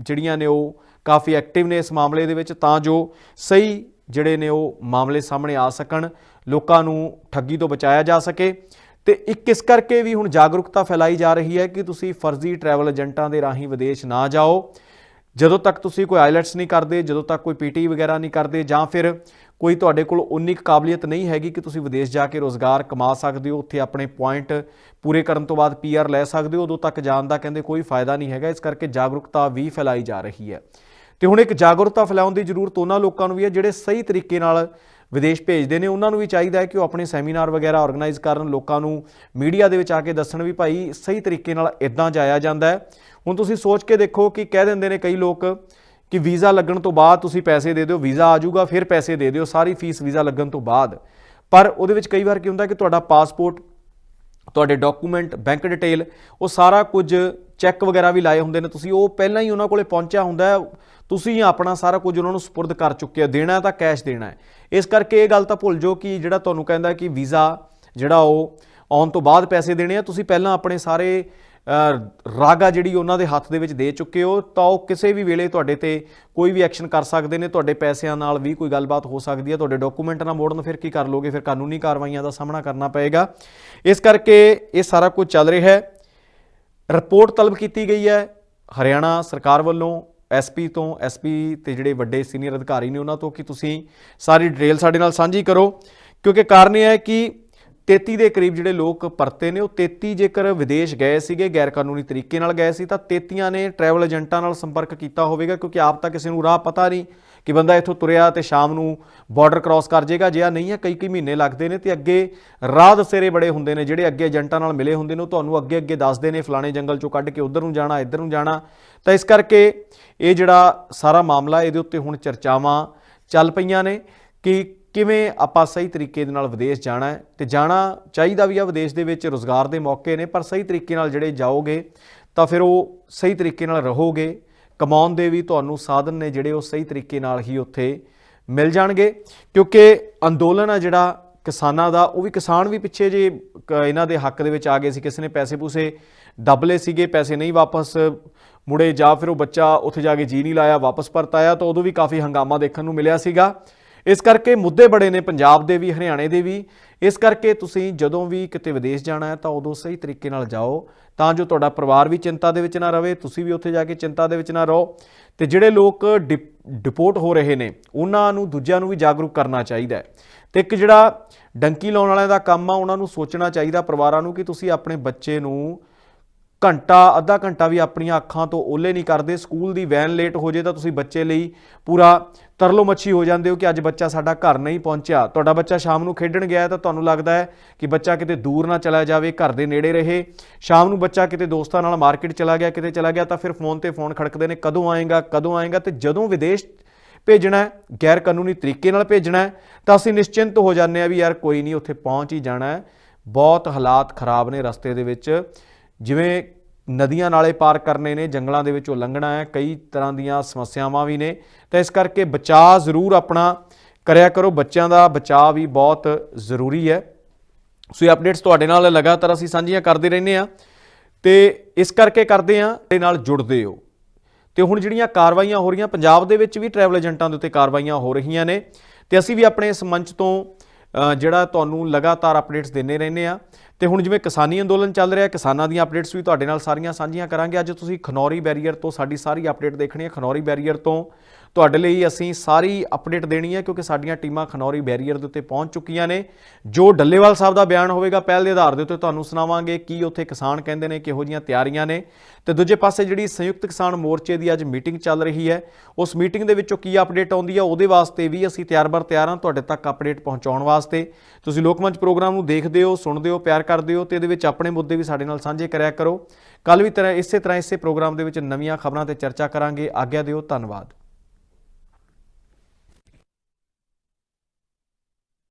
ਜਿਹੜੀਆਂ ਨੇ ਉਹ ਕਾਫੀ ਐਕਟਿਵ ਨੇ ਇਸ ਮਾਮਲੇ ਦੇ ਵਿੱਚ, ਤਾਂ ਜੋ ਸਹੀ ਜਿਹੜੇ ਨੇ ਉਹ ਮਾਮਲੇ ਸਾਹਮਣੇ ਆ ਸਕਣ, ਲੋਕਾਂ ਨੂੰ ਠੱਗੀ ਤੋਂ ਬਚਾਇਆ ਜਾ ਸਕੇ। ਤੇ ਇੱਕ ਇਸ ਕਰਕੇ ਵੀ ਹੁਣ ਜਾਗਰੂਕਤਾ ਫੈਲਾਈ ਜਾ ਰਹੀ ਹੈ ਕਿ ਤੁਸੀਂ ਫਰਜ਼ੀ ਟਰੈਵਲ ਏਜੰਟਾਂ ਦੇ ਰਾਹੀਂ ਵਿਦੇਸ਼ ਨਾ ਜਾਓ। ਜਦੋਂ ਤੱਕ ਤੁਸੀਂ ਕੋਈ ਆਈਲੈਟਸ ਨਹੀਂ ਕਰਦੇ, ਜਦੋਂ ਤੱਕ ਕੋਈ ਪੀਟੀ ਵਗੈਰਾ ਨਹੀਂ ਕਰਦੇ, ਜਾਂ ਫਿਰ ਕੋਈ ਤੁਹਾਡੇ ਕੋਲ ਉਨੀ ਕੁ ਕਾਬਲੀਅਤ ਨਹੀਂ ਹੈਗੀ ਕਿ ਤੁਸੀਂ ਵਿਦੇਸ਼ ਜਾ ਕੇ ਰੋਜ਼ਗਾਰ ਕਮਾ ਸਕਦੇ ਹੋ, ਉੱਥੇ ਆਪਣੇ ਪੁਆਇੰਟ ਪੂਰੇ ਕਰਨ ਤੋਂ ਬਾਅਦ ਪੀਆਰ ਲੈ ਸਕਦੇ ਹੋ, ਉਦੋਂ ਤੱਕ ਜਾਣ ਦਾ ਕਹਿੰਦੇ ਕੋਈ ਫਾਇਦਾ ਨਹੀਂ ਹੈਗਾ। ਇਸ ਕਰਕੇ ਜਾਗਰੂਕਤਾ ਵੀ ਫੈਲਾਈ ਜਾ ਰਹੀ ਹੈ। ਤੇ ਹੁਣ ਇੱਕ ਜਾਗਰੂਕਤਾ ਫੈਲਾਉਣ ਦੀ ਜ਼ਰੂਰਤ ਉਹਨਾਂ ਲੋਕਾਂ ਨੂੰ ਵੀ ਹੈ, ਜਿਹੜੇ ਸਹੀ ਤਰੀਕੇ ਨਾਲ ਵਿਦੇਸ਼ ਭੇਜਦੇ ਨੇ। ਉਹਨਾਂ ਨੂੰ ਵੀ ਚਾਹੀਦਾ ਹੈ ਕਿ ਉਹ ਆਪਣੇ ਸੈਮੀਨਾਰ ਵਗੈਰਾ ਆਰਗੇਨਾਈਜ਼ ਕਰਨ, ਲੋਕਾਂ ਨੂੰ ਮੀਡੀਆ ਦੇ ਵਿੱਚ ਆ ਕੇ ਦੱਸਣ ਵੀ ਭਾਈ ਸਹੀ ਤਰੀਕੇ ਨਾਲ ਇਦਾਂ ਜਾਇਆ ਜਾਂਦਾ ਹੈ। ਹੁਣ ਤੁਸੀਂ ਸੋਚ ਕੇ ਦੇਖੋ ਕਿ ਕਹਿ ਦਿੰਦੇ ਨੇ ਕਈ ਲੋਕ ਕਿ ਵੀਜ਼ਾ ਲੱਗਣ ਤੋਂ ਬਾਅਦ ਤੁਸੀਂ ਪੈਸੇ ਦੇ ਦਿਓ, ਵੀਜ਼ਾ ਆ ਜਾਊਗਾ, ਫਿਰ ਪੈਸੇ ਦੇ ਦਿਓ, ਸਾਰੀ ਫੀਸ ਵੀਜ਼ਾ ਲੱਗਣ ਤੋਂ ਬਾਅਦ। ਪਰ ਉਹਦੇ ਵਿੱਚ ਕਈ ਵਾਰ ਕੀ ਹੁੰਦਾ ਕਿ ਤੁਹਾਡਾ ਪਾਸਪੋਰਟ ਤੁਹਾਡੇ ਡਾਕੂਮੈਂਟ ਬੈਂਕ ਡਿਟੇਲ ਉਹ ਸਾਰਾ ਕੁਝ ਚੈੱਕ ਵਗੈਰਾ ਵੀ ਲਾਏ ਹੁੰਦੇ ਨੇ। ਤੁਸੀਂ ਉਹ ਪਹਿਲਾਂ ਹੀ ਉਹਨਾਂ ਕੋਲੇ ਪਹੁੰਚਿਆ ਹੁੰਦਾ ਤੁਸੀਂ ਆਪਣਾ ਸਾਰਾ ਕੁਝ ਉਹਨਾਂ ਨੂੰ ਸਪੁਰਦ ਕਰ ਚੁੱਕੇ ਹੋ। ਦੇਣਾ ਤਾਂ ਕੈਸ਼ ਦੇਣਾ ਹੈ। ਇਸ ਕਰਕੇ ਇਹ ਗੱਲ ਤਾਂ ਭੁੱਲ ਜਾਓ ਕਿ ਜਿਹੜਾ ਤੁਹਾਨੂੰ ਕਹਿੰਦਾ ਕਿ ਵੀਜ਼ਾ ਜਿਹੜਾ ਉਹ ਆਉਣ ਤੋਂ ਬਾਅਦ ਪੈਸੇ ਦੇਣੇ ਆ, ਤੁਸੀਂ ਪਹਿਲਾਂ ਆਪਣੇ ਸਾਰੇ ਰਾਗਾ ਜਿਹੜੀ ਉਹਨਾਂ ਦੇ ਹੱਥ ਦੇ ਵਿੱਚ ਦੇ ਚੁੱਕੇ ਹੋ, ਤਾਂ ਉਹ ਕਿਸੇ ਵੀ ਵੇਲੇ ਤੁਹਾਡੇ ਤੇ ਕੋਈ ਵੀ ਐਕਸ਼ਨ ਕਰ ਸਕਦੇ ਨੇ, ਤੁਹਾਡੇ ਪੈਸਿਆਂ ਨਾਲ ਵੀ ਕੋਈ ਗੱਲਬਾਤ ਹੋ ਸਕਦੀ ਹੈ, ਤੁਹਾਡੇ ਡਾਕੂਮੈਂਟ ਨਾ ਮੋੜਨ, ਫਿਰ ਕੀ ਕਰ ਲੋਗੇ? ਫਿਰ ਕਾਨੂੰਨੀ ਕਾਰਵਾਈਆਂ ਦਾ ਸਾਹਮਣਾ ਕਰਨਾ ਪਏਗਾ। ਇਸ ਕਰਕੇ ਇਹ ਸਾਰਾ ਕੁਝ ਚੱਲ ਰਿਹਾ ਹੈ। ਰਿਪੋਰਟ ਤਲਬ ਕੀਤੀ ਗਈ ਹੈ ਹਰਿਆਣਾ ਸਰਕਾਰ ਵੱਲੋਂ ਐਸਪੀ ਤੋਂ ਐਸਪੀ ਤੇ ਜਿਹੜੇ ਵੱਡੇ ਸੀਨੀਅਰ ਅਧਿਕਾਰੀ ਨੇ ਉਹਨਾਂ ਤੋਂ, ਕਿ ਤੁਸੀਂ ਸਾਰੀ ਡਿਟੇਲ ਸਾਡੇ ਨਾਲ ਸਾਂਝੀ ਕਰੋ। ਕਿਉਂਕਿ ਕਾਰਨ ਇਹ ਹੈ ਕਿ 33 ਦੇ ਕਰੀਬ ਜਿਹੜੇ ਲੋਕ ਪਰਤੇ ਨੇ, ਉਹ 33 ਜੇਕਰ ਵਿਦੇਸ਼ ਗਏ ਸੀਗੇ ਗੈਰ ਕਾਨੂੰਨੀ ਤਰੀਕੇ ਨਾਲ ਗਏ ਸੀ, ਤਾਂ 33 ਨੇ ਟਰੈਵਲ ਏਜੰਟਾਂ ਨਾਲ ਸੰਪਰਕ ਕੀਤਾ ਹੋਵੇਗਾ, ਕਿਉਂਕਿ ਆਪ ਤਾਂ ਕਿਸੇ ਨੂੰ ਰਾਹ ਪਤਾ ਨਹੀਂ ਕਿ ਬੰਦਾ ਇੱਥੋਂ ਤੁਰਿਆ ਤੇ ਸ਼ਾਮ ਨੂੰ ਬਾਰਡਰ ਕ੍ਰਾਸ ਕਰ ਜਾਏਗਾ ਜੇ ਆ ਨਹੀਂ ਹੈ ਕਈ ਕਈ ਮਹੀਨੇ ਲੱਗਦੇ ਨੇ ਤੇ ਅੱਗੇ ਰਾਹ ਦਸੇਰੇ ਬੜੇ ਹੁੰਦੇ ਨੇ, ਜਿਹੜੇ ਅੱਗੇ ਏਜੰਟਾਂ ਨਾਲ ਮਿਲੇ ਹੁੰਦੇ ਨੇ, ਉਹ ਤੁਹਾਨੂੰ ਅੱਗੇ ਅੱਗੇ ਦੱਸਦੇ ਨੇ, ਫਲਾਣੇ ਜੰਗਲ ਚੋਂ ਕੱਢ ਕੇ ਉਧਰ ਨੂੰ ਜਾਣਾ, ਇੱਧਰ ਨੂੰ ਜਾਣਾ। ਤਾਂ ਇਸ ਕਰਕੇ ਇਹ ਜਿਹੜਾ ਸਾਰਾ ਮਾਮਲਾ, ਇਹਦੇ ਉੱਤੇ ਹੁਣ ਚਰਚਾਵਾਂ ਚੱਲ ਪਈਆਂ ਨੇ ਕਿ ਕਿਵੇਂ ਆਪਾਂ ਸਹੀ ਤਰੀਕੇ ਦੇ ਨਾਲ ਵਿਦੇਸ਼ ਜਾਣਾ ਹੈ ਤੇ ਜਾਣਾ ਚਾਹੀਦਾ ਵੀ ਆ ਵਿਦੇਸ਼ ਦੇ ਵਿੱਚ ਰੋਜ਼ਗਾਰ ਦੇ ਮੌਕੇ ਨੇ, ਪਰ ਸਹੀ ਤਰੀਕੇ ਨਾਲ ਜਿਹੜੇ ਜਾਓਗੇ ਤਾਂ ਫਿਰ ਉਹ ਸਹੀ ਤਰੀਕੇ ਨਾਲ ਰਹੋਗੇ। ਕਮਾਉਣ ਦੇ ਵੀ ਤੁਹਾਨੂੰ ਸਾਧਨ ਨੇ ਜਿਹੜੇ ਉਹ ਸਹੀ ਤਰੀਕੇ ਨਾਲ ਹੀ ਉੱਥੇ ਮਿਲ ਜਾਣਗੇ। ਕਿਉਂਕਿ ਅੰਦੋਲਨ ਆ ਜਿਹੜਾ ਕਿਸਾਨਾਂ ਦਾ, ਉਹ ਵੀ ਕਿਸਾਨ ਵੀ ਪਿੱਛੇ ਜੇ ਕ- ਇਹਨਾਂ ਦੇ ਹੱਕ ਦੇ ਵਿੱਚ ਆ ਗਏ ਸੀ, ਕਿਸੇ ਨੇ ਪੈਸੇ ਪੂਸੇ ਦੱਬ ਲਏ ਸੀਗੇ, ਪੈਸੇ ਨਹੀਂ ਵਾਪਸ ਮੁੜੇ, ਜਾਂ ਫਿਰ ਉਹ ਬੱਚਾ ਉੱਥੇ ਜਾ ਕੇ ਜੀ ਨਹੀਂ ਲਾਇਆ, ਵਾਪਸ ਪਰਤ ਆਇਆ ਤਾਂ ਉਦੋਂ ਵੀ ਕਾਫੀ ਹੰਗਾਮਾ ਦੇਖਣ ਨੂੰ ਮਿਲਿਆ ਸੀਗਾ। ਇਸ ਕਰਕੇ ਮੁੱਦੇ ਬੜੇ ਨੇ, ਪੰਜਾਬ ਦੇ ਵੀ, ਹਰਿਆਣੇ ਦੇ ਵੀ। ਇਸ ਕਰਕੇ ਤੁਸੀਂ ਜਦੋਂ ਵੀ ਕਿਤੇ ਵਿਦੇਸ਼ ਜਾਣਾ ਹੈ ਤਾਂ ਉਦੋਂ ਸਹੀ ਤਰੀਕੇ ਨਾਲ ਜਾਓ। ਤਾਂ ਜੋ ਤੁਹਾਡਾ ਪਰਿਵਾਰ ਵੀ ਚਿੰਤਾ ਦੇ ਵਿੱਚ ਨਾ ਰਹੇ, ਤੁਸੀਂ ਵੀ ਉੱਥੇ ਜਾ ਕੇ ਚਿੰਤਾ ਦੇ ਵਿੱਚ ਨਾ ਰਹੋ। ਤੇ ਜਿਹੜੇ ਲੋਕ ਡਿਪ- ਡਿਪੋਰਟ ਹੋ ਰਹੇ ਨੇ, ਉਹਨਾਂ ਨੂੰ, ਦੂਜਿਆਂ ਨੂੰ ਵੀ ਜਾਗਰੂਕ ਕਰਨਾ ਚਾਹੀਦਾ ਹੈ। ਤੇ ਇੱਕ ਜਿਹੜਾ ਡੰਕੀ ਲਾਉਣ ਵਾਲਿਆਂ ਦਾ ਕੰਮ ਆ, ਉਹਨਾਂ ਨੂੰ ਸੋਚਣਾ ਚਾਹੀਦਾ ਪਰਿਵਾਰਾਂ ਨੂੰ ਕਿ ਤੁਸੀਂ ਆਪਣੇ ਬੱਚੇ ਨੂੰ ਘੰਟਾ, ਅੱਧਾ ਘੰਟਾ ਵੀ ਆਪਣੀਆਂ ਅੱਖਾਂ ਤੋਂ ਓਲੇ ਨਹੀਂ ਕਰਦੇ, ਸਕੂਲ ਦੀ ਵੈਨ ਲੇਟ ਹੋ ਜੇ ਤਾਂ ਤੁਸੀਂ ਬੱਚੇ ਲਈ ਪੂਰਾ ਤਰਲੋ ਮੱਛੀ ਹੋ ਜਾਂਦੇ ਹੋ ਕਿ ਅੱਜ ਬੱਚਾ ਸਾਡਾ ਘਰ ਨਹੀਂ ਪਹੁੰਚਿਆ। ਤੁਹਾਡਾ ਬੱਚਾ ਸ਼ਾਮ ਨੂੰ ਖੇਡਣ ਗਿਆ ਤਾਂ ਤੁਹਾਨੂੰ ਲੱਗਦਾ ਹੈ ਕਿ ਬੱਚਾ ਕਿਤੇ ਦੂਰ ਨਾ ਚਲਾ ਜਾਵੇ, ਘਰ ਦੇ ਨੇੜੇ ਰਹੇ। ਸ਼ਾਮ ਨੂੰ ਬੱਚਾ ਕਿਤੇ ਦੋਸਤਾਂ ਨਾਲ ਮਾਰਕੀਟ ਚਲਾ ਗਿਆ, ਕਿਤੇ ਚਲਾ ਗਿਆ ਤਾਂ ਫਿਰ ਫੋਨ ਤੇ ਫੋਨ ਖੜਕਦੇ ਨੇ, ਕਦੋਂ ਆਏਗਾ ਕਦੋਂ ਆਏਗਾ ਤੇ ਜਦੋਂ ਵਿਦੇਸ਼ ਭੇਜਣਾ ਹੈ ਗੈਰ ਕਾਨੂੰਨੀ ਤਰੀਕੇ ਨਾਲ ਭੇਜਣਾ ਹੈ, ਤਾਂ ਅਸੀਂ ਨਿਸ਼ਚਿੰਤ ਹੋ ਜਾਂਦੇ ਆ ਵੀ ਯਾਰ ਕੋਈ ਨਹੀਂ, ਉੱਥੇ ਪਹੁੰਚ ਹੀ ਜਾਣਾ ਹੈ। ਬਹੁਤ ਹਾਲਾਤ ਖਰਾਬ ਨੇ ਰਸਤੇ ਦੇ ਵਿੱਚ। ਜਿਵੇਂ ਨਦੀਆਂ ਨਾਲੇ ਪਾਰ ਕਰਨੇ ਨੇ, ਜੰਗਲਾਂ ਦੇ ਵਿੱਚੋਂ ਲੰਘਣਾ ਹੈ, ਕਈ ਤਰ੍ਹਾਂ ਦੀਆਂ ਸਮੱਸਿਆਵਾਂ ਵੀ ਨੇ। ਤਾਂ ਇਸ ਕਰਕੇ ਬਚਾਅ ਜ਼ਰੂਰ ਆਪਣਾ ਕਰਿਆ ਕਰੋ। ਬੱਚਿਆਂ ਦਾ ਬਚਾਅ ਵੀ ਬਹੁਤ ਜ਼ਰੂਰੀ ਹੈ। ਸੋ ਇਹ ਅਪਡੇਟਸ ਤੁਹਾਡੇ ਨਾਲ ਲਗਾਤਾਰ ਅਸੀਂ ਸਾਂਝੀਆਂ ਕਰਦੇ ਰਹਿੰਦੇ ਆ ਤੇ ਇਸ ਕਰਕੇ ਕਰਦੇ ਆ ਤੇ ਨਾਲ ਜੁੜਦੇ ਹੋ। ਤੇ ਹੁਣ ਜਿਹੜੀਆਂ ਕਾਰਵਾਈਆਂ ਹੋ ਰਹੀਆਂ, ਪੰਜਾਬ ਦੇ ਵਿੱਚ ਵੀ ਟਰੈਵਲ ਏਜੰਟਾਂ ਦੇ ਉੱਤੇ ਕਾਰਵਾਈਆਂ ਹੋ ਰਹੀਆਂ ਨੇ। ਤੇ ਅਸੀਂ ਵੀ ਆਪਣੇ ਇਸ ਮੰਚ ਤੋਂ ਜਿਹੜਾ ਤੁਹਾਨੂੰ ਲਗਾਤਾਰ ਅਪਡੇਟਸ ਦਿੰਦੇ ਰਹਿੰਦੇ ਆ ਤੇ ਹੁਣ ਜਿਵੇਂ ਕਿਸਾਨੀ ਅੰਦੋਲਨ ਚੱਲ ਰਿਹਾ, ਕਿਸਾਨਾਂ ਦੀਆਂ ਅਪਡੇਟਸ ਵੀ ਤੁਹਾਡੇ ਨਾਲ ਸਾਰੀਆਂ ਸਾਂਝੀਆਂ ਕਰਾਂਗੇ। ਅੱਜ ਤੁਸੀਂ ਖਨੌਰੀ ਬੈਰੀਅਰ ਤੋਂ ਸਾਡੀ ਸਾਰੀ ਅਪਡੇਟ ਦੇਖਣੀ ਹੈ। ਖਨੌਰੀ ਬੈਰੀਅਰ ਤੋਂ ਤੁਹਾਡੇ ਲਈ ਅਸੀਂ ਸਾਰੀ ਅਪਡੇਟ ਦੇਣੀ ਹੈ ਕਿਉਂਕਿ ਸਾਡੀਆਂ ਟੀਮਾਂ ਖਨੌਰੀ ਬੈਰੀਅਰ ਦੇ ਉੱਤੇ ਪਹੁੰਚ ਚੁੱਕੀਆਂ ਨੇ। ਜੋ ਡੱਲੇਵਾਲ ਸਾਹਿਬ ਦਾ ਬਿਆਨ ਹੋਵੇਗਾ, ਪਹਿਲ ਦੇ ਆਧਾਰ ਦੇ ਉੱਤੇ ਤੁਹਾਨੂੰ ਸੁਣਾਵਾਂਗੇ ਕੀ ਉੱਥੇ ਕਿਸਾਨ ਕਹਿੰਦੇ ਨੇ, ਕਿਹੋ ਜੀਆਂ ਤਿਆਰੀਆਂ ਨੇ। ਤੇ ਦੂਜੇ ਪਾਸੇ ਜਿਹੜੀ ਸੰਯੁਕਤ ਕਿਸਾਨ ਮੋਰਚੇ ਦੀ ਅੱਜ ਮੀਟਿੰਗ ਚੱਲ ਰਹੀ ਹੈ, ਉਸ ਮੀਟਿੰਗ ਦੇ ਵਿੱਚੋਂ ਕੀ ਅਪਡੇਟ ਆਉਂਦੀ ਹੈ, ਉਹਦੇ ਵਾਸਤੇ ਵੀ ਅਸੀਂ ਤਿਆਰ-ਬਰ ਤਿਆਰ ਹਾਂ ਤੁਹਾਡੇ ਤੱਕ ਅਪਡੇਟ ਪਹੁੰਚਾਉਣ ਵਾਸਤੇ। ਤੁਸੀਂ ਲੋਕਮੰਚ ਪ੍ਰੋਗਰਾਮ ਨੂੰ ਦੇਖਦੇ ਹੋ, ਸੁਣਦੇ ਹੋ, ਪਿਆਰ ਕਰਦੇ ਹੋ ਤੇ ਇਹਦੇ ਵਿੱਚ ਆਪਣੇ ਮੁੱਦੇ ਵੀ ਸਾਡੇ ਨਾਲ ਸਾਂਝੇ ਕਰਿਆ ਕਰੋ। ਕੱਲ ਵੀ ਤਰ੍ਹਾਂ ਇਸੇ ਤਰ੍ਹਾਂ ਇਸੇ ਪ੍ਰੋਗਰਾਮ ਦੇ ਵਿੱਚ ਨਵੀਆਂ ਖਬਰਾਂ ਤੇ ਚਰਚਾ ਕਰਾਂਗੇ। ਆਗਿਆ ਦਿਓ, ਧੰਨਵਾਦ।